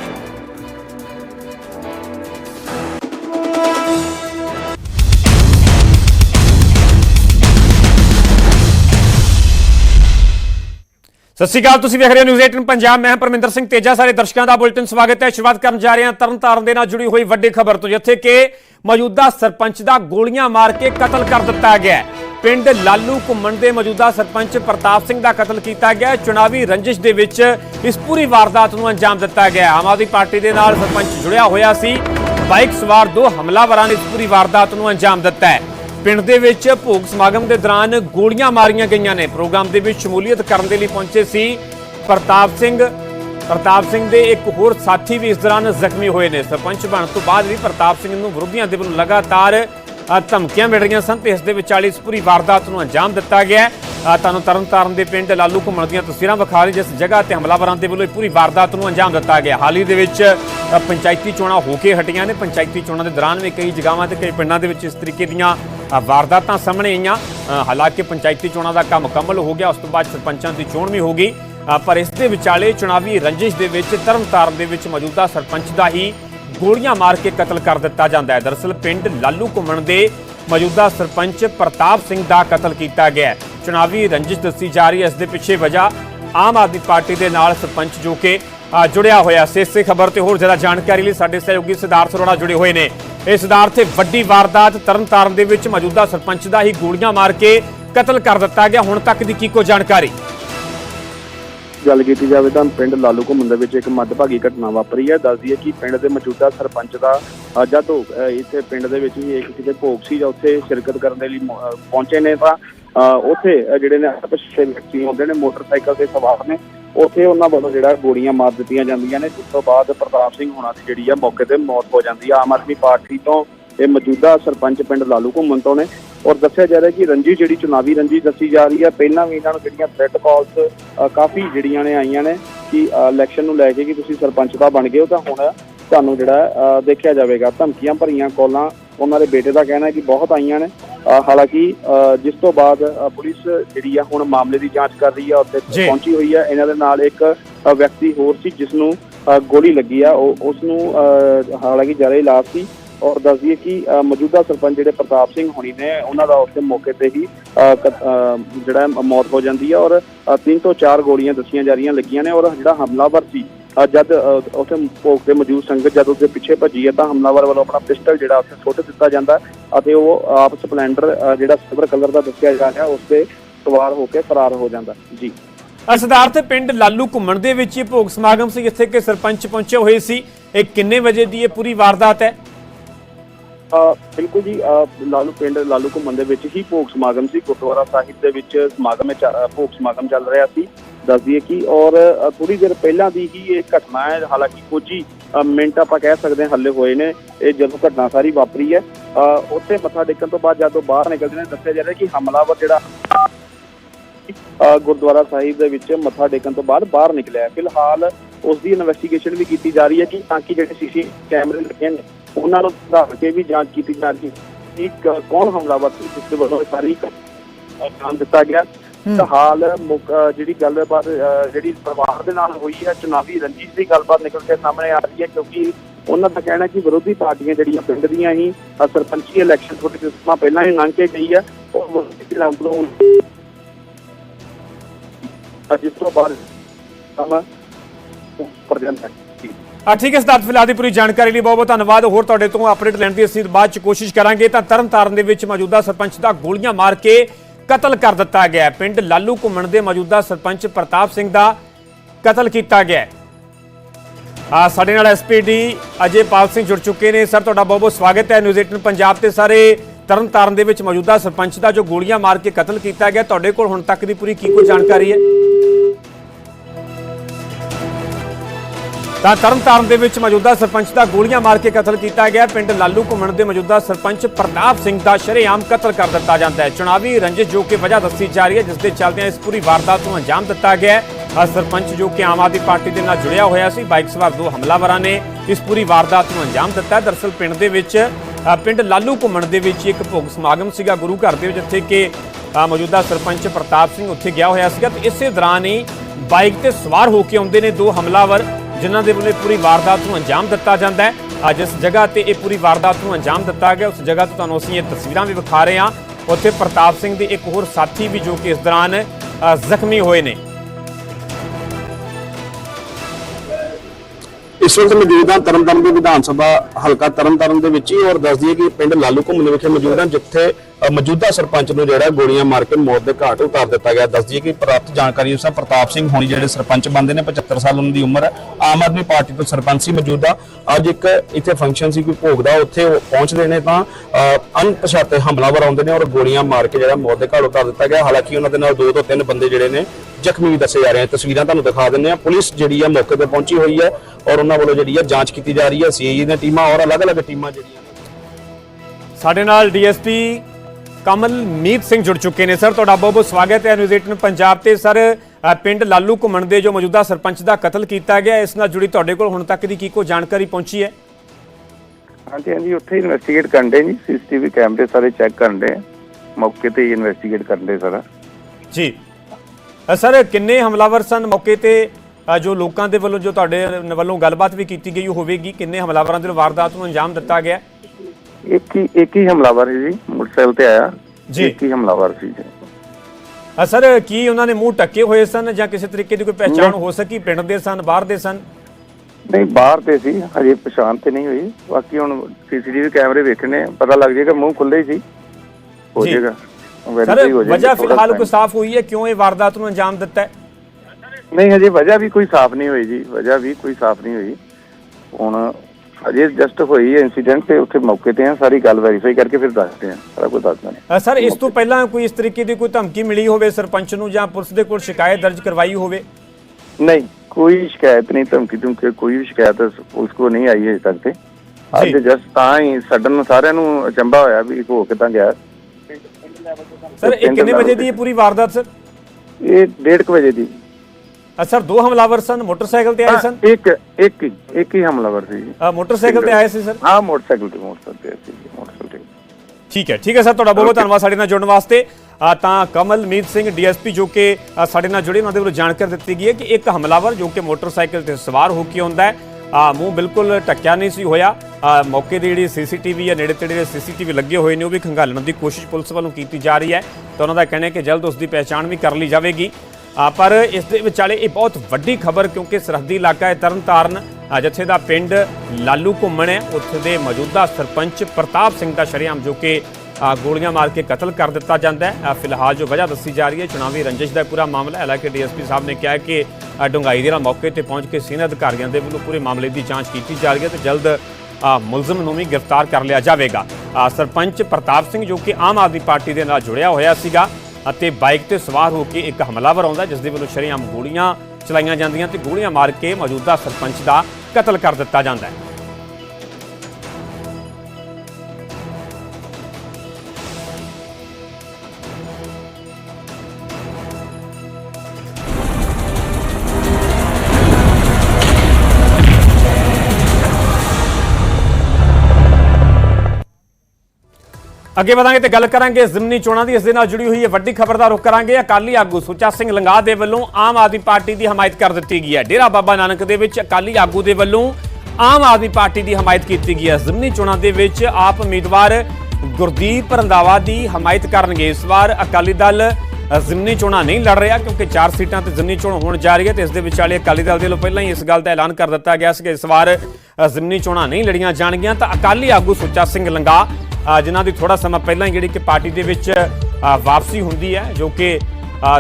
ਸਤਿ ਸ਼੍ਰੀ ਅਕਾਲ, ਤੁਸੀਂ ਵੇਖ ਰਹੇ ਹੋ ਨਿਊਜ਼ 18 ਪੰਜਾਬ। ਮੈਂ ਪਰਮਿੰਦਰ ਸਿੰਘ ਤੇਜਾ। ਸਾਰੇ ਦਰਸ਼ਕਾਂ ਦਾ ਬੁਲੇਟਿਨ ਸਵਾਗਤ ਹੈ। ਸ਼ੁਰੂਆਤ ਕਰਨ ਜਾ ਰਹੇ ਹਾਂ ਤਰਨਤਾਰਨ ਦੇ ਨਾਲ ਜੁੜੀ ਹੋਈ ਵੱਡੀ ਖਬਰ ਤੋਂ, ਜਿੱਥੇ ਕਿ ਮੌਜੂਦਾ ਸਰਪੰਚ ਦਾ ਗੋਲੀਆਂ ਮਾਰ ਕੇ ਕਤਲ ਕਰ ਦਿੱਤਾ ਗਿਆ ਪਿੰਡ ਲਾਲੂ ਘੁੰਮਣ ਦੇ ਮੌਜੂਦਾ ਸਰਪੰਚ ਪ੍ਰਤਾਪ ਸਿੰਘ ਦਾ ਕਤਲ ਕੀਤਾ ਗਿਆ ਹੈ। ਚੁਣਾਵੀ ਰੰਜਿਸ਼ ਦੇ ਵਿੱਚ ਇਸ ਪੂਰੀ ਵਾਰਦਾਤ ਨੂੰ ਅੰਜਾਮ ਦਿੱਤਾ ਗਿਆ ਆਮ ਆਦਮੀ ਪਾਰਟੀ ਦੇ ਨਾਲ ਸਰਪੰਚ ਜੁੜਿਆ ਹੋਇਆ ਸੀ। ਬਾਈਕ ਸਵਾਰ ਦੋ ਹਮਲਾਵਰਾਂ ਨੇ ਇਸ ਪੂਰੀ ਵਾਰਦਾਤ ਨੂੰ ਅੰਜਾਮ ਦਿੱਤਾ ਹੈ। ਪਿੰਡ ਦੇ ਵਿੱਚ ਭੋਗ ਸਮਾਗਮ ਦੇ ਦੌਰਾਨ ਗੋਲੀਆਂ ਮਾਰੀਆਂ ਗਈਆਂ ਨੇ। ਪ੍ਰੋਗਰਾਮ ਦੇ ਵਿੱਚ ਸ਼ਮੂਲੀਅਤ ਕਰਨ ਦੇ ਲਈ ਪਹੁੰਚੇ ਸੀ ਪ੍ਰਤਾਪ ਸਿੰਘ ਪ੍ਰਤਾਪ ਸਿੰਘ ਦੇ ਇੱਕ ਹੋਰ ਸਾਥੀ ਵੀ ਇਸ ਦੌਰਾਨ ਜ਼ਖਮੀ ਹੋਏ ਨੇ। ਸਰਪੰਚ ਬਣਨ ਤੋਂ ਬਾਅਦ ਵੀ ਪ੍ਰਤਾਪ ਸਿੰਘ ਨੂੰ ਵਿਰੋਧੀਆਂ ਦੇ ਵੱਲੋਂ ਲਗਾਤਾਰ ਧਮਕੀਆਂ ਮਿਲ ਰਹੀਆਂ ਸਨ ਤੇ ਇਸ ਦੇ ਵਿਚਾਲੇ ਇਸ ਪੂਰੀ ਵਾਰਦਾਤ ਨੂੰ ਅੰਜਾਮ ਦਿੱਤਾ ਗਿਆ ਤੁਹਾਨੂੰ ਤਰਨਤਾਰਨ ਦੇ ਪਿੰਡ ਲਾਲੂ ਘੁੰਮਣ ਦੀਆਂ ਤਸਵੀਰਾਂ ਵਿਖਾ ਰਹੀ ਜਿਸ ਜਗ੍ਹਾ ਤੇ ਹਮਲਾਵਰਾਂ ਦੇ ਵੱਲੋਂ ਇਹ ਪੂਰੀ ਵਾਰਦਾਤ ਨੂੰ ਅੰਜਾਮ ਦਿੱਤਾ ਗਿਆ। ਹਾਲ ਹੀ ਦੇ ਵਿੱਚ ਪੰਚਾਇਤੀ ਚੋਣਾਂ ਹੋ ਕੇ ਹਟੀਆਂ ਨੇ। ਪੰਚਾਇਤੀ ਚੋਣਾਂ ਦੇ ਦੌਰਾਨ ਵੀ ਕਈ ਜਗ੍ਹਾਵਾਂ ਤੇ ਕਈ ਪਿੰਡਾਂ ਦੇ ਵਿੱਚ ਇਸ ਤਰੀਕੇ ਦੀਆਂ ਵਾਰਦਾਤਾਂ ਸਾਹਮਣੇ ਆਈਆਂ। ਹਾਲਾਂਕਿ ਪੰਚਾਇਤੀ ਚੋਣਾਂ ਦਾ ਕੰਮ ਮੁਕੰਮਲ ਹੋ ਗਿਆ। ਉਸ ਤੋਂ ਬਾਅਦ ਸਰਪੰਚਾਂ ਦੀ ਚੋਣ ਵੀ ਹੋ ਗਈ। ਪਰ ਇਸ ਦੇ ਵਿਚਾਲੇ ਚੁਣਾਵੀ ਰੰਜਿਸ਼ ਦੇ ਵਿੱਚ ਤਰਨਤਾਰਨ ਦੇ ਵਿੱਚ ਮੌਜੂਦਾ ਸਰਪੰਚ ਦਾ ਹੀ ਗੋਲੀਆਂ ਮਾਰ ਕੇ ਕਤਲ ਕਰ ਦਿੱਤਾ ਜਾਂਦਾ ਹੈ। ਦਰਅਸਲ ਪਿੰਡ ਲਾਲੂ ਘੁੰਮਣ ਦੇ ਮੌਜੂਦਾ ਸਰਪੰਚ ਪ੍ਰਤਾਪ ਸਿੰਘ ਦਾ ਕਤਲ ਕੀਤਾ ਗਿਆ ਹੈ। ਚੁਣਾਵੀ ਰੰਜਿਸ਼ ਦੱਸੀ ਜਾ ਰਹੀ ਹੈ। ਇਸ ਦੇ ਪਿੱਛੇ ਵਜ੍ਹਾ ਆਮ ਆਦਮੀ ਪਾਰਟੀ ਦੇ ਨਾਲ ਸਰਪੰਚ ਜੋ ਕਿ ਜੁੜਿਆ ਹੋਇਆ ਸੀ ਇਸੇ ਖਬਰ ਤੇ ਹੋਰ ਜ਼ਿਆਦਾ ਜਾਣਕਾਰੀ ਲਈ ਸਾਡੇ ਸਹਿਯੋਗੀ ਸਿਧਾਰਥ ਅਰੋੜਾ ਜੁੜੇ ਹੋਏ ਨੇ। ਇਹ ਸਿਧਾਰਥ ਵੱਡੀ ਵਾਰਦਾਤ ਤਰਨਤਾਰਨ ਦੇ ਵਿੱਚ ਮੌਜੂਦਾ ਸਰਪੰਚ ਦਾ ਹੀ ਗੋਲੀਆਂ ਮਾਰ ਕੇ ਕਤਲ ਕਰ ਦਿੱਤਾ ਗਿਆ। ਹੁਣ ਤੱਕ ਦੀ ਕੀ ਕੋ ਜਾਣਕਾਰੀ? ਗੱਲ ਕੀਤੀ ਜਾਵੇ ਤਾਂ ਪਿੰਡ ਲਾਲੂ ਘੁੰਮਣ ਦੇ ਵਿੱਚ ਇੱਕ ਮੱਧਭਾਗੀ ਘਟਨਾ ਵਾਪਰੀ ਹੈ। ਦੱਸਦੀ ਹੈ ਕਿ ਪਿੰਡ ਦੇ ਮੌਜੂਦਾ ਸਰਪੰਚ ਦਾ ਅ, ਜਦ ਇੱਥੇ ਪਿੰਡ ਦੇ ਵਿੱਚ ਹੀ ਇੱਕ ਕਿਤੇ ਭੋਗ ਸੀ ਜਾਂ ਉੱਥੇ ਸ਼ਿਰਕਤ ਕਰਨ ਦੇ ਲਈ ਪਹੁੰਚੇ ਨੇ ਤਾਂ ਉੱਥੇ ਜਿਹੜੇ ਨੇ ਅਪਸ਼ੇ ਵਿਅਕਤੀ ਹੁੰਦੇ ਨੇ ਮੋਟਰਸਾਈਕਲ ਤੇ ਸਵਾਰ ਨੇ। ਉੱਥੇ ਉਹਨਾਂ ਵੱਲੋਂ ਜਿਹੜਾ ਗੋਲੀਆਂ ਮਾਰ ਦਿੱਤੀਆਂ ਜਾਂਦੀਆਂ ਨੇ ਜਿਸ ਤੋਂ ਬਾਅਦ ਪ੍ਰਤਾਪ ਸਿੰਘ ਹੋਣਾ ਦੀ ਜਿਹੜੀ ਆ ਮੌਕੇ ਤੇ ਮੌਤ ਹੋ ਜਾਂਦੀ ਆ। ਆਮ ਆਦਮੀ ਪਾਰਟੀ ਤੋਂ ਇਹ ਮੌਜੂਦਾ ਸਰਪੰਚ ਪਿੰਡ ਲਾਲੂ ਘੁੰਮਣ ਤੋਂ ਨੇ। ਔਰ ਦੱਸਿਆ ਜਾ ਰਿਹਾ ਕਿ ਰੰਜੀ ਜਿਹੜੀ ਚੁਣਾਵੀ ਰੰਜੀ ਦੱਸੀ ਜਾ ਰਹੀ ਹੈ ਪਹਿਲਾਂ ਵੀ ਇਹਨਾਂ ਨੂੰ ਜਿਹੜੀਆਂ ਥ੍ਰੈਟ ਕਾਲਸ ਕਾਫੀ ਜਿਹੜੀਆਂ ਨੇ ਆਈਆਂ ਨੇ ਕਿ ਇਲੈਕਸ਼ਨ ਨੂੰ ਲੈ ਕੇ ਕਿ ਤੁਸੀਂ ਸਰਪੰਚ ਦਾ ਬਣ ਗਏ ਹੋ ਤਾਂ ਹੁਣ ਤੁਹਾਨੂੰ ਜਿਹੜਾ ਦੇਖਿਆ ਜਾਵੇਗਾ। ਧਮਕੀਆਂ ਭਰੀਆਂ ਕਾਲਾਂ ਉਹਨਾਂ ਦੇ ਬੇਟੇ ਦਾ ਕਹਿਣਾ ਹੈ ਕਿ ਬਹੁਤ ਆਈਆਂ ਨੇ। ਹਾਲਾਂਕਿ ਜਿਸ ਤੋਂ ਬਾਅਦ ਪੁਲਿਸ ਜਿਹੜੀ ਆ ਹੁਣ ਮਾਮਲੇ ਦੀ ਜਾਂਚ ਕਰ ਰਹੀ ਹੈ ਉੱਥੇ। ਪਹੁੰਚੀ ਹੋਈ ਹੈ ਇਹਨਾਂ ਦੇ ਨਾਲ ਇੱਕ ਵਿਅਕਤੀ ਹੋਰ ਸੀ ਜਿਸ ਨੂੰ ਗੋਲੀ ਲੱਗੀ ਆ। ਉਸ ਨੂੰ ਹਾਲਾਂਕਿ ਜਰੇ ਇਲਾਜ ਸੀ। ਔਰ ਦੱਸ ਦਈਏ ਕਿ ਮੌਜੂਦਾ ਸਰਪੰਚ ਜਿਹੜੇ ਪ੍ਰਤਾਪ ਸਿੰਘ ਹੋਣੀ ਨੇ ਉਹਨਾਂ ਦਾ ਉੱਥੇ ਮੌਕੇ ਤੇ ਹੀ ਜਿਹੜਾ ਮੌਤ ਹੋ ਜਾਂਦੀ ਹੈ ਔਰ ਤਿੰਨ ਤੋਂ ਚਾਰ ਗੋਲੀਆਂ ਦੱਸੀਆਂ ਜਾ ਰਹੀਆਂ ਲੱਗੀਆਂ ਨੇ ਔਰ ਜਿਹੜਾ ਹਮਲਾਵਰ ਸੀ ਜਦ ਅ, ਭੋਗ ਤੇ ਮੌਜੂਦ ਸੰਗਤ ਜਦ ਉਹਦੇ ਪਿੱਛੇ ਭੱਜੀ ਹੈ ਤਾਂ ਹਮਲਾਵਰ ਵੱਲੋਂ ਆਪਣਾ ਪਿਸਟਲ ਜਿਹੜਾ ਉੱਥੇ ਸੁੱਟ ਦਿੱਤਾ ਜਾਂਦਾ ਅਤੇ ਉਹ ਆਪ ਸਪਲੈਂਡਰ ਜਿਹੜਾ ਸਿਲਵਰ ਕਲਰ ਦਾ ਦੱਸਿਆ ਜਾ ਰਿਹਾ ਉਸ ਤੇ ਸਵਾਰ ਹੋ ਕੇ ਫਰਾਰ ਹੋ ਜਾਂਦਾ ਜੀ। ਅ, ਸਿਧਾਰਥ ਪਿੰਡ ਲਾਲੂ ਘੁੰਮਣ ਦੇ ਵਿੱਚ ਹੀ ਭੋਗ ਸਮਾਗਮ ਸੀ ਜਿੱਥੇ ਕਿ ਸਰਪੰਚ ਪਹੁੰਚੇ ਹੋਏ ਸੀ। ਇਹ ਕਿੰਨੇ ਵਜੇ ਦੀ ਇਹ ਪੂਰੀ ਵਾਰਦਾਤ ਹੈ? ਬਿਲਕੁਲ ਜੀ ਲਾਲੂ ਪਿੰਡ ਲਾਲੂ ਘੁੰਮਣ ਦੇ ਵਿੱਚ ਹੀ ਭੋਗ ਸਮਾਗਮ ਸੀ ਗੁਰਦੁਆਰਾ ਸਾਹਿਬ ਦੇ ਵਿੱਚ ਸਮਾਗਮ ਵਿੱਚ ਭੋਗ ਸਮਾਗਮ ਚੱਲ ਰਿਹਾ ਸੀ ਦੱਸ ਦਈਏ ਕਿ ਔਰ ਅ, ਥੋੜੀ ਦੇਰ ਪਹਿਲਾਂ ਦੀ ਹੀ ਇਹ ਘਟਨਾ ਹੈ ਹਾਲਾਂਕਿ ਕੁਝ ਹੀ ਮਿੰਟ ਆਪਾਂ ਕਹਿ ਸਕਦੇ ਹਾਂ ਹੱਲੇ ਹੋਏ ਨੇ ਇਹ ਜਦੋਂ ਘਟਨਾ ਸਾਰੀ ਵਾਪਰੀ ਹੈ ਉੱਥੇ ਮੱਥਾ ਟੇਕਣ ਤੋਂ ਬਾਅਦ ਜਦੋਂ ਬਾਹਰ ਨਿਕਲਦੇ ਨੇ ਦੱਸਿਆ ਜਾ ਰਿਹਾ ਕਿ ਹਮਲਾਵਰ ਜਿਹੜਾ ਗੁਰਦੁਆਰਾ ਸਾਹਿਬ ਦੇ ਵਿੱਚ ਮੱਥਾ ਟੇਕਣ ਤੋਂ ਬਾਅਦ ਬਾਹਰ ਨਿਕਲਿਆ ਫਿਲਹਾਲ ਉਸ ਦੀ ਇਨਵੈਸਟੀਗੇਸ਼ਨ ਵੀ ਕੀਤੀ ਜਾ ਰਹੀ ਹੈ ਕਿ ਤਾਂ ਕਿ ਜਿਹੜੇ ਸੀਸੀ ਕੈਮਰੇ ਲੱਗੇ ਨੇ ਉਹਨਾਂ ਨੂੰ ਸੁਧਾਰ ਕੇ ਵੀ ਜਾਂਚ ਕੀਤੀ ਜਾ ਰਹੀ ਹੈ। ਕਿ ਕੌਣ ਹਮਲਾਵਰ ਸੀ ਜਿਸ ਦੇ ਵੱਲੋਂ ਸਾਰੀ ਨਾਮ ਦਿੱਤਾ ਗਿਆ। ਮੁੱਖ- ਅਹ ਜਿਹੜੀ ਗੱਲਬਾਤ ਜਿਹੜੀ ਪਰਿਵਾਰ ਦੇ ਨਾਲ ਹੋਈ ਹੈ ਚੁਣਾਵੀ ਰੰਜਿਸ਼ ਦੀ ਗੱਲਬਾਤ ਨਿਕਲ ਕੇ ਸਾਹਮਣੇ ਆ ਰਹੀ ਹੈ ਕਿਉਂਕਿ ਉਹਨਾਂ ਦਾ ਕਹਿਣਾ ਕਿ ਵਿਰੋਧੀ ਪਾਰਟੀਆਂ ਜਿਹੜੀਆਂ ਪਿੰਡ ਦੀਆਂ ਹੀ ਸਰਪੰਚੀ ਇਲੈਕਸ਼ਨ ਥੋੜੇ ਜਿਹੇ ਸਮਾਂ ਪਹਿਲਾਂ ਹੀ ਲੰਘ ਕੇ ਗਈ ਹੈ ਉਹ ਵਿਰੋਧੀ ਅਹ ਜਿਸ ਤੋਂ ਬਾਅਦ ਸਮਾਂ ਉੱਪਰ ਜਾਂਦਾ ਹੈ। ਆ ਠੀਕ ਹੈ ਸਿਧਾਰਥ, ਫਿਲਹਾਲ ਦੀ ਪੂਰੀ ਜਾਣਕਾਰੀ ਲਈ ਬਹੁਤ ਬਹੁਤ ਧੰਨਵਾਦ। ਹੋਰ ਤੁਹਾਡੇ ਤੋਂ ਅਪਡੇਟ ਲੈਣ ਦੀ ਅਸੀਂ ਬਾਅਦ ਚ ਕੋਸ਼ਿਸ਼ ਕਰਾਂਗੇ। ਤਾਂ ਤਰਨਤਾਰਨ ਦੇ ਵਿੱਚ ਮੌਜੂਦਾ ਸਰਪੰਚ ਦਾ ਗੋਲੀਆਂ ਮਾਰ ਕੇ ਕਤਲ ਕਰ ਦਿੱਤਾ ਗਿਆ ਪਿੰਡ ਲਾਲੂ ਘੁੰਮਣ ਦੇ ਮੌਜੂਦਾ ਸਰਪੰਚ ਪ੍ਰਤਾਪ ਸਿੰਘ ਦਾ ਕਤਲ ਕੀਤਾ ਗਿਆ ਹੈ। ਆ ਸਾਡੇ ਨਾਲ ਐਸਪੀਡੀ ਅਜੇਪਾਲ ਸਿੰਘ ਜੁੜ ਚੁੱਕੇ ਨੇ। ਸਰ ਤੁਹਾਡਾ ਬਹੁਤ ਬਹੁਤ ਸਵਾਗਤ ਹੈ। ਨਿਊਜ਼ 18 ਪੰਜਾਬ ਤੇ ਸਾਰੇ ਤਰਨਤਾਰਨ ਦੇ ਵਿੱਚ ਮੌਜੂਦਾ ਸਰਪੰਚ ਦਾ ਜੋ ਗੋਲੀਆਂ ਮਾਰ ਕੇ ਕਤਲ ਕੀਤਾ ਗਿਆ, ਤੁਹਾਡੇ ਕੋਲ ਹੁਣ ਤੱਕ ਦੀ ਪੂਰੀ ਕੀ ਕੋਈ ਜਾਣਕਾਰੀ ਹੈ? ਤਾਂ ਤਰਨਤਾਰਨ ਦੇ ਵਿੱਚ ਮੌਜੂਦਾ ਸਰਪੰਚ ਦਾ ਗੋਲੀਆਂ ਮਾਰ ਕੇ ਕਤਲ ਕੀਤਾ ਗਿਆ। ਪਿੰਡ ਲਾਲੂ ਘੁੰਮਣ ਦੇ ਮੌਜੂਦਾ ਸਰਪੰਚ ਪ੍ਰਤਾਪ ਸਿੰਘ ਦਾ ਸ਼ਰੇਆਮ ਕਤਲ ਕਰ ਦਿੱਤਾ ਜਾਂਦਾ ਹੈ। ਚੁਣਾਵੀ ਰੰਜਿਸ਼ ਜੋ ਕਿ ਵਜ੍ਹਾ ਦੱਸੀ ਜਾ ਰਹੀ ਹੈ, ਜਿਸ ਦੇ ਚੱਲਦਿਆਂ ਇਸ ਪੂਰੀ ਵਾਰਦਾਤ ਨੂੰ ਅੰਜਾਮ ਦਿੱਤਾ ਗਿਆ ਹੈ। ਸਰਪੰਚ ਜੋ ਕਿ ਆਮ ਆਦਮੀ ਪਾਰਟੀ ਦੇ ਨਾਲ ਜੁੜਿਆ ਹੋਇਆ ਸੀ, ਬਾਈਕ ਸਵਾਰ ਦੋ ਹਮਲਾਵਰਾਂ ਨੇ ਇਸ ਪੂਰੀ ਵਾਰਦਾਤ ਨੂੰ ਅੰਜਾਮ ਦਿੱਤਾ ਹੈ। ਦਰਅਸਲ ਪਿੰਡ ਦੇ ਵਿੱਚ ਪਿੰਡ ਲਾਲੂ ਘੁੰਮਣ ਦੇ ਵਿੱਚ ਇੱਕ ਭੋਗ ਸਮਾਗਮ ਸੀਗਾ ਗੁਰੂ ਘਰ ਦੇ ਵਿੱਚ, ਜਿੱਥੇ ਕਿ ਮੌਜੂਦਾ ਸਰਪੰਚ ਪ੍ਰਤਾਪ ਸਿੰਘ ਉੱਥੇ ਗਿਆ ਹੋਇਆ ਸੀਗਾ। ਤੇ ਇਸੇ ਦੌਰਾਨ ਹੀ ਬਾਈਕ ਤੇ ਸਵਾਰ ਹੋ ਕੇ ਆਉਂਦੇ ਨੇ ਦੋ ਹਮਲਾਵਰ। ਜਿਨ੍ਹਾਂ ਦੇ ਵੱਲੋਂ ਪੂਰੀ ਵਾਰਦਾਤ ਨੂੰ ਅੰਜਾਮ ਦਿੱਤਾ ਜਾਂਦਾ ਹੈ। ਅੱਜ ਇਸ ਜਗ੍ਹਾ ਤੇ ਇਹ ਪੂਰੀ ਵਾਰਦਾਤ ਨੂੰ ਅੰਜਾਮ ਦਿੱਤਾ ਗਿਆ। ਉਸ ਜਗ੍ਹਾ ਤੋਂ ਤੁਹਾਨੂੰ ਅਸੀਂ ਇਹ ਤਸਵੀਰਾਂ ਵੀ ਵਿਖਾ ਰਹੇ ਹਾਂ। ਉੱਥੇ ਪ੍ਰਤਾਪ ਸਿੰਘ ਦੇ ਇੱਕ ਹੋਰ ਸਾਥੀ ਵੀ ਜੋ ਕਿ ਇਸ ਦੌਰਾਨ ਜ਼ਖਮੀ ਹੋਏ ਨੇ। ਇਸ ਵਕਤ ਮੌਜੂਦ ਹਾਂ ਤਰਨਤਾਰਨ ਦੇ ਵਿਧਾਨ ਸਭਾ ਹਲਕਾ ਤਰਨਤਾਰਨ ਦੇ ਵਿੱਚ ਹੀ ਔਰ ਦੱਸ ਦਈਏ ਕਿ ਪਿੰਡ ਲਾਲੂ ਘੁੰਮਣ ਵਿਖੇ ਮੌਜੂਦ ਹਾਂ ਜਿੱਥੇ ਮੌਜੂਦਾ ਸਰਪੰਚ ਨੂੰ ਜਿਹੜਾ ਗੋਲੀਆਂ ਮਾਰ ਕੇ ਮੌਤ ਦੇ ਘਾਟ ਉਤਾਰ ਦਿੱਤਾ ਗਿਆ। ਦੱਸ ਦਈਏ ਕਿ ਪ੍ਰਾਪਤ ਜਾਣਕਾਰੀ ਅਨੁਸਾਰ ਪ੍ਰਤਾਪ ਸਿੰਘ ਹੋਣੀ ਜਿਹੜੇ ਸਰਪੰਚ ਬੰਦੇ ਨੇ 75 ਸਾਲ ਉਹਨਾਂ ਦੀ ਉਮਰ ਹੈ। ਆਮ ਆਦਮੀ ਪਾਰਟੀ ਤੋਂ ਸਰਪੰਚ ਸੀ ਮੌਜੂਦਾ ਅੱਜ ਇੱਕ ਇੱਥੇ ਫੰਕਸ਼ਨ ਸੀ ਕੋਈ ਭੋਗ ਦਾ ਉੱਥੇ ਉਹ ਪਹੁੰਚਦੇ ਨੇ ਤਾਂ ਅ, ਅਣਪਛਾਤੇ ਹਮਲਾਵਰ ਆਉਂਦੇ ਨੇ ਔਰ ਗੋਲੀਆਂ ਮਾਰ ਕੇ ਜਿਹੜਾ ਮੌਤ ਦੇ ਘਾਟ ਉਤਾਰ ਦਿੱਤਾ ਗਿਆ। ਹਾਲਾਂਕਿ ਉਹਨਾਂ ਦੇ ਨਾਲ ਦੋ ਤੋਂ ਤਿੰਨ ਬੰਦੇ ਜਿਹੜੇ ਨੇ ਜ਼ਖਮੀ ਵੀ ਦੱਸੇ ਜਾ ਰਹੇ ਹਨ ਤਸਵੀਰਾਂ ਤੁਹਾਨੂੰ ਦਿਖਾ ਦਿੰਦੇ ਆ। ਪੁਲਿਸ ਜਿਹੜੀ ਹੈ ਮੌਕੇ ਤੇ ਪਹੁੰਚੀ ਹੋਈ ਹੈ ਔਰ ਉਹਨਾਂ ਵੱਲੋਂ ਜਿਹੜੀ ਹੈ ਜਾਂਚ ਕੀਤੀ ਜਾ ਰਹੀ ਹੈ ਸੀਆਈਏ ਦੀਆਂ ਟੀਮਾਂ ਔਰ ਅਲੱਗ-ਅਲੱਗ ਟੀਮਾਂ ਜਿਹੜੀਆਂ ਸਾਡੇ ਨਾਲ ਡੀਐਸਪੀ ਕਮਲਮੀਤ ਸਿੰਘ ਜੁੜ ਚੁੱਕੇ ਨੇ। ਸਰ ਤੁਹਾਡਾ ਬਹੁਤ ਬਹੁਤ ਸਵਾਗਤ ਹੈ। ਨਿਊਜ਼ 18 ਪੰਜਾਬ ਤੇ ਸਰ ਅ, ਪਿੰਡ ਲਾਲੂ ਘੁੰਮਣ ਦੇ ਜੋ ਮੌਜੂਦਾ ਸਰਪੰਚ ਦਾ ਕਤਲ ਕੀਤਾ ਗਿਆ ਇਸ ਨਾਲ ਜੁੜੀ ਤੁਹਾਡੇ ਕੋਲ ਹੁਣ ਤੱਕ ਦੀ ਕੀ ਕੋਈ ਜਾਣਕਾਰੀ ਪਹੁੰਚੀ ਹੈ? ਹਾਂਜੀ ਹਾਂਜੀ। ਉੱਥੇ ਇਨਵੈਸਟੀਗੇਟ ਕਰਨ ਦੇ ਜੀ। ਸੀਸੀਟੀਵੀ ਕੈਮਰੇ ਸਾਰੇ ਚੈੱਕ ਕਰਨ ਦੇ। ਮੌਕੇ ਤੇ ਹੀ ਇਨਵੈਸਟੀਗੇਟ ਕਰਨ ਦੇ ਸਾਰਾ। ਜੀ। ਸਰ ਕਿੰਨੇ ਹਮਲਾਵਰ ਸਨ ਮੌਕੇ ਤੇ? ਜੋ ਲੋਕਾਂ ਦੇ ਵੱਲੋਂ ਜੋ ਤੁਹਾਡੇ ਵੱਲੋਂ ਗੱਲਬਾਤ ਵੀ ਕੀਤੀ ਗਈ ਹੋਵੇਗੀ ਕਿੰਨੇ ਹਮਲਾਵਰਾਂ ਦੇ ਵਾਰਦਾਤ ਨੂੰ ਅੰਜਾਮ ਦਿੱਤਾ ਗਿਆ? ਇੱਕ ਹੀ ਇੱਕ ਹੀ ਹਮਲਾਵਰ ਜੀ ਮੋਟਰਸਾਈਕਲ ਤੇ ਆਇਆ। ਜੀ। ਇੱਕ ਹੀ ਹਮਲਾਵਰ ਸੀ ਜੀ। ਸਰ ਕੀ ਉਹਨਾਂ ਨੇ ਮੂੰਹ ਟੱਕੇ ਹੋਏ ਸਨ ਜਾਂ ਕਿਸੇ ਤਰੀਕੇ ਦੀ ਕੋਈ ਪਹਿਚਾਣ ਨਹੀਂ। ਹੋ ਸਕੀ? ਪਿੰਡ ਦੇ ਸਨ ਬਾਹਰ ਦੇ ਸਨ? ਨਹੀਂ ਬਾਹਰ ਤੇ ਸੀ। ਹਜੇ ਪਛਾਣ ਤੇ ਨਹੀਂ ਹੋਈ। ਬਾਕੀ ਹੁਣ ਸੀਸੀਟੀਵੀ ਕੈਮਰੇ ਵੇਖਣੇ ਪਤਾ ਲੱਗ ਜਾਏਗਾ ਮੂੰਹ ਖੁੱਲੇ ਹੀ ਸੀ। ਹੋ। ਜਾਏਗਾ। ਸਰ ਵਜ੍ਹਾ ਫਿਲਹਾਲ। ਕੋਈ ਸਾਫ਼ ਹੋਈ ਹੈ ਕਿਉਂ ਇਹ ਵਾਰਦਾਤ ਨੂੰ ਅੰਜਾਮ ਦਿੱਤਾ ਹੈ? ਨਹੀਂ ਹਜੇ ਵਜ੍ਹਾ ਵੀ ਕੋਈ ਸਾਫ਼ ਨਹੀਂ ਹੋਈ ਜੀ ਵਜ੍ਹਾ ਵੀ ਕੋਈ ਸਾਫ਼ ਨਹੀਂ ਹੋਈ ਹੁਣ ਹਜੇ ਜਸਟ ਹੋਈ ਹੈ ਇਨਸੀਡੈਂਟ ਤੇ ਉੱਥੇ ਮੌਕੇ ਤੇ ਆ। ਸਾਰੀ ਗੱਲ ਵੈਰੀਫਾਈ ਕਰਕੇ ਫਿਰ ਦੱਸਦੇ ਆ। ਸਾਰਾ ਕੁਝ ਦੱਸ ਦਿੰਦੇ ਸਰ ਇਸ ਤੋਂ ਪਹਿਲਾਂ ਕੋਈ ਇਸ ਤਰੀਕੇ ਦੀ ਕੋਈ ਧਮਕੀ ਮਿਲੀ ਹੋਵੇ ਸਰਪੰਚ ਨੂੰ ਜਾਂ ਪੁਲਿਸ ਦੇ ਕੋਲ ਸ਼ਿਕਾਇਤ ਦਰਜ ਕਰਵਾਈ ਹੋਵੇ? ਨਹੀਂ ਕੋਈ ਸ਼ਿਕਾਇਤ ਨਹੀਂ ਧਮਕੀ ਧਮਕੀ ਕੋਈ ਵੀ ਸ਼ਿਕਾਇਤ ਪੁਲਿਸ ਕੋ ਨਹੀਂ ਆਈ ਹੈ ਤੱਕ ਤੇ। ਅੱਜ। ਜਸਟ ਤਾਂ ਹੀ ਸਡਨ ਸਾਰਿਆਂ ਨੂੰ ਅਚੰਭਾ ਹੋਇਆ ਵੀ ਹੋ ਕੇ ਤਾਂ ਗਿਆ। ਸਰ ਇਹ ਕਿੰਨੇ ਵਜੇ ਦੀ ਇਹ ਪੂਰੀ ਵਾਰਦਾਤ ਸਰ? ਇਹ 1:30 ਵਜੇ ਦੀ। ਸਰ ਦੋ ਹਮਲਾਵਰ ਸਨ ਮੋਟਰਸਾਈਕਲ ਤੇ ਆਏ ਸਨ? ਇੱਕ ਇੱਕ ਇੱਕ ਹੀ ਹਮਲਾਵਰ ਸੀ ਮੋਟਰਸਾਈਕਲ ਤੇ ਆਏ ਸੀ ਸਰ? ਹਾਂ ਮੋਟਰਸਾਈਕਲ ਤੇ ਮੋਟਰਸਾਈਕਲ ਤੇ ਮੋਟਰਸਾਈਕਲ ਠੀਕ ਹੈ ਠੀਕ ਹੈ ਸਰ ਤੁਹਾਡਾ ਬਹੁਤ ਬਹੁਤ ਧੰਨਵਾਦ ਸਾਡੇ ਨਾਲ ਜੁੜਨ ਵਾਸਤੇ। ਤਾਂ ਕਮਲਮੀਤ ਸਿੰਘ ਡੀਐਸਪੀ ਜੋ ਕਿ ਸਾਡੇ ਨਾਲ ਜੁੜੇ ਉਹਨਾਂ ਦੇ ਵੱਲੋਂ ਜਾਣਕਾਰੀ ਦਿੱਤੀ ਗਈ ਹੈ ਕਿ ਇੱਕ ਹਮਲਾਵਰ ਜੋ ਕਿ ਮੋਟਰਸਾਈਕਲ ਤੇ ਸਵਾਰ ਹੋ ਕੇ ਆਉਂਦਾ ਹੈ। ਮੂੰਹ ਬਿਲਕੁਲ ਟੱਕਿਆ ਨਹੀਂ ਸੀ ਹੋਇਆ। ਮੌਕੇ ਦੀ ਜਿਹੜੀ ਸੀਸੀਟੀਵੀ ਹੈ ਨੇੜੇ ਤੇੜੇ ਦੇ ਸੀਸੀਟੀਵੀ ਲੱਗੇ ਹੋਏ ਨੇ ਉਹ ਵੀ ਖੰਗਾਲਣ ਦੀ ਕੋਸ਼ਿਸ਼ ਪੁਲਿਸ ਵੱਲੋਂ ਕੀਤੀ ਜਾ ਰਹੀ ਹੈ। ਤਾਂ ਉਹਨਾਂ ਦਾ ਕਹਿਣਾ ਹੈ ਕਿ ਜਲਦ ਉਸ ਦੀ ਪਹਿਚਾਣ ਵੀ ਕਰ ਲਈ ਜਾਵੇਗੀ। ਪਰ ਇਸ ਦੇ ਵਿਚਾਲੇ ਇਹ ਬਹੁਤ ਵੱਡੀ ਖਬਰ ਕਿਉਂਕਿ ਸਰਹੱਦੀ ਇਲਾਕਾ ਹੈ ਤਰਨਤਾਰਨ ਅ, ਜਿੱਥੇ ਦਾ ਪਿੰਡ ਲਾਲੂ ਘੁੰਮਣ ਹੈ ਉੱਥੇ ਦੇ ਮੌਜੂਦਾ ਸਰਪੰਚ ਪ੍ਰਤਾਪ ਸਿੰਘ ਦਾ ਸ਼ਰੇਆਮ ਜੋ ਕਿ ਗੋਲੀਆਂ ਮਾਰ ਕੇ ਕਤਲ ਕਰ ਦਿੱਤਾ ਜਾਂਦਾ ਹੈ। ਫਿਲਹਾਲ ਜੋ ਵਜ੍ਹਾ ਦੱਸੀ ਜਾ ਰਹੀ ਹੈ ਚੁਣਾਵੀ ਰੰਜਿਸ਼ ਦਾ ਪੂਰਾ ਮਾਮਲਾ ਹੈ। ਹਾਲਾਂਕਿ ਡੀਐਸਪੀ ਸਾਹਿਬ ਨੇ ਕਿਹਾ ਕਿ ਅ, ਡੂੰਘਾਈ ਦੇ ਨਾਲ ਮੌਕੇ ਤੇ ਪਹੁੰਚ ਕੇ ਸੀਨੀਅਰ ਅਧਿਕਾਰੀਆਂ ਦੇ ਵੱਲੋਂ ਪੂਰੇ ਮਾਮਲੇ ਦੀ ਜਾਂਚ ਕੀਤੀ ਜਾ ਰਹੀ ਹੈ ਤੇ ਜਲਦ ਮੁਲਜ਼ਮ ਨੂੰ ਵੀ ਗ੍ਰਿਫਤਾਰ ਕਰ ਲਿਆ ਜਾਵੇਗਾ। ਸਰਪੰਚ ਪ੍ਰਤਾਪ ਸਿੰਘ ਜੋ ਕਿ ਆਮ ਆਦਮੀ ਪਾਰਟੀ ਦੇ ਨਾਲ ਜੁੜਿਆ ਹੋਇਆ ਸੀਗਾ ਅਤੇ ਬਾਈਕ ਤੇ ਸਵਾਰ ਹੋ ਕੇ ਇੱਕ ਹਮਲਾਵਰ ਆਉਂਦਾ ਜਿਸ ਦੇ ਵੱਲੋਂ ਸ਼ਰੇਆਮ ਗੋਲੀਆਂ ਚਲਾਈਆਂ ਜਾਂਦੀਆਂ ਤੇ ਗੋਲੀਆਂ ਮਾਰ ਕੇ ਮੌਜੂਦਾ ਸਰਪੰਚ ਦਾ ਕਤਲ ਕਰ ਦਿੱਤਾ ਜਾਂਦਾ ਹੈ। ਅੱਗੇ ਵਧਾਂਗੇ ਤੇ ਗੱਲ ਕਰਾਂਗੇ ਜ਼ਿਮਨੀ ਚੋਣਾਂ ਦੀ, ਇਸ ਦੇ ਨਾਲ ਜੁੜੀ ਹੋਈ ਹੈ ਵੱਡੀ ਖਬਰ ਦਾ ਰੁਖ ਕਰਾਂਗੇ। ਅਕਾਲੀ ਆਗੂ ਸੁੱਚਾ ਸਿੰਘ ਲੰਗਾ ਦੇ ਵੱਲੋਂ ਆਮ ਆਦਮੀ ਪਾਰਟੀ ਦੀ ਹਮਾਇਤ ਕਰ ਦਿੱਤੀ ਗਈ ਹੈ। ਡੇਰਾ ਬਾਬਾ ਨਾਨਕ ਦੇ ਵਿੱਚ ਅਕਾਲੀ ਆਗੂ ਦੇ ਵੱਲੋਂ ਆਮ ਆਦਮੀ ਪਾਰਟੀ ਦੀ ਹਮਾਇਤ ਕੀਤੀ ਗਈ ਹੈ। ਜ਼ਿਮਨੀ ਚੋਣਾਂ ਦੇ ਵਿੱਚ ਆਪ ਉਮੀਦਵਾਰ ਗੁਰਦੀਪ ਰੰਧਾਵਾ ਦੀ ਹਮਾਇਤ ਕਰਨਗੇ। ਇਸ ਵਾਰ ਅਕਾਲੀ ਦਲ ਜ਼ਿਮਨੀ ਚੋਣਾਂ ਨਹੀਂ ਲੜ ਰਿਹਾ ਕਿਉਂਕਿ ਚਾਰ ਸੀਟਾਂ ਤੇ ਜ਼ਿਮਨੀ ਚੋਣ ਹੋਣ ਜਾ ਰਹੀ ਹੈ ਤੇ ਇਸ ਦੇ ਵਿਚਾਲੇ ਅਕਾਲੀ ਦਲ ਦੇ ਵੱਲੋਂ ਪਹਿਲਾਂ ਹੀ ਇਸ ਗੱਲ ਦਾ ਐਲਾਨ ਕਰ ਦਿੱਤਾ ਗਿਆ ਸੀ ਕਿ ਇਸ ਵਾਰ ਜ਼ਿਮਨੀ ਚੋਣਾਂ ਨਹੀਂ ਲੜੀਆਂ ਜਾਣਗੀਆਂ। ਤਾਂ ਅਕਾਲੀ ਆਗੂ ਸੁੱਚਾ ਸਿੰਘ ਲੰਗਾ ਜਿਨ੍ਹਾਂ ਦੀ ਥੋੜਾ ਸਮਾਂ ਪਹਿਲਾਂ ਹੀ ਜਿਹੜੀ ਕਿ ਪਾਰਟੀ ਦੇ ਵਿੱਚ ਵਾਪਸੀ ਹੁੰਦੀ ਹੈ, ਜੋ ਕਿ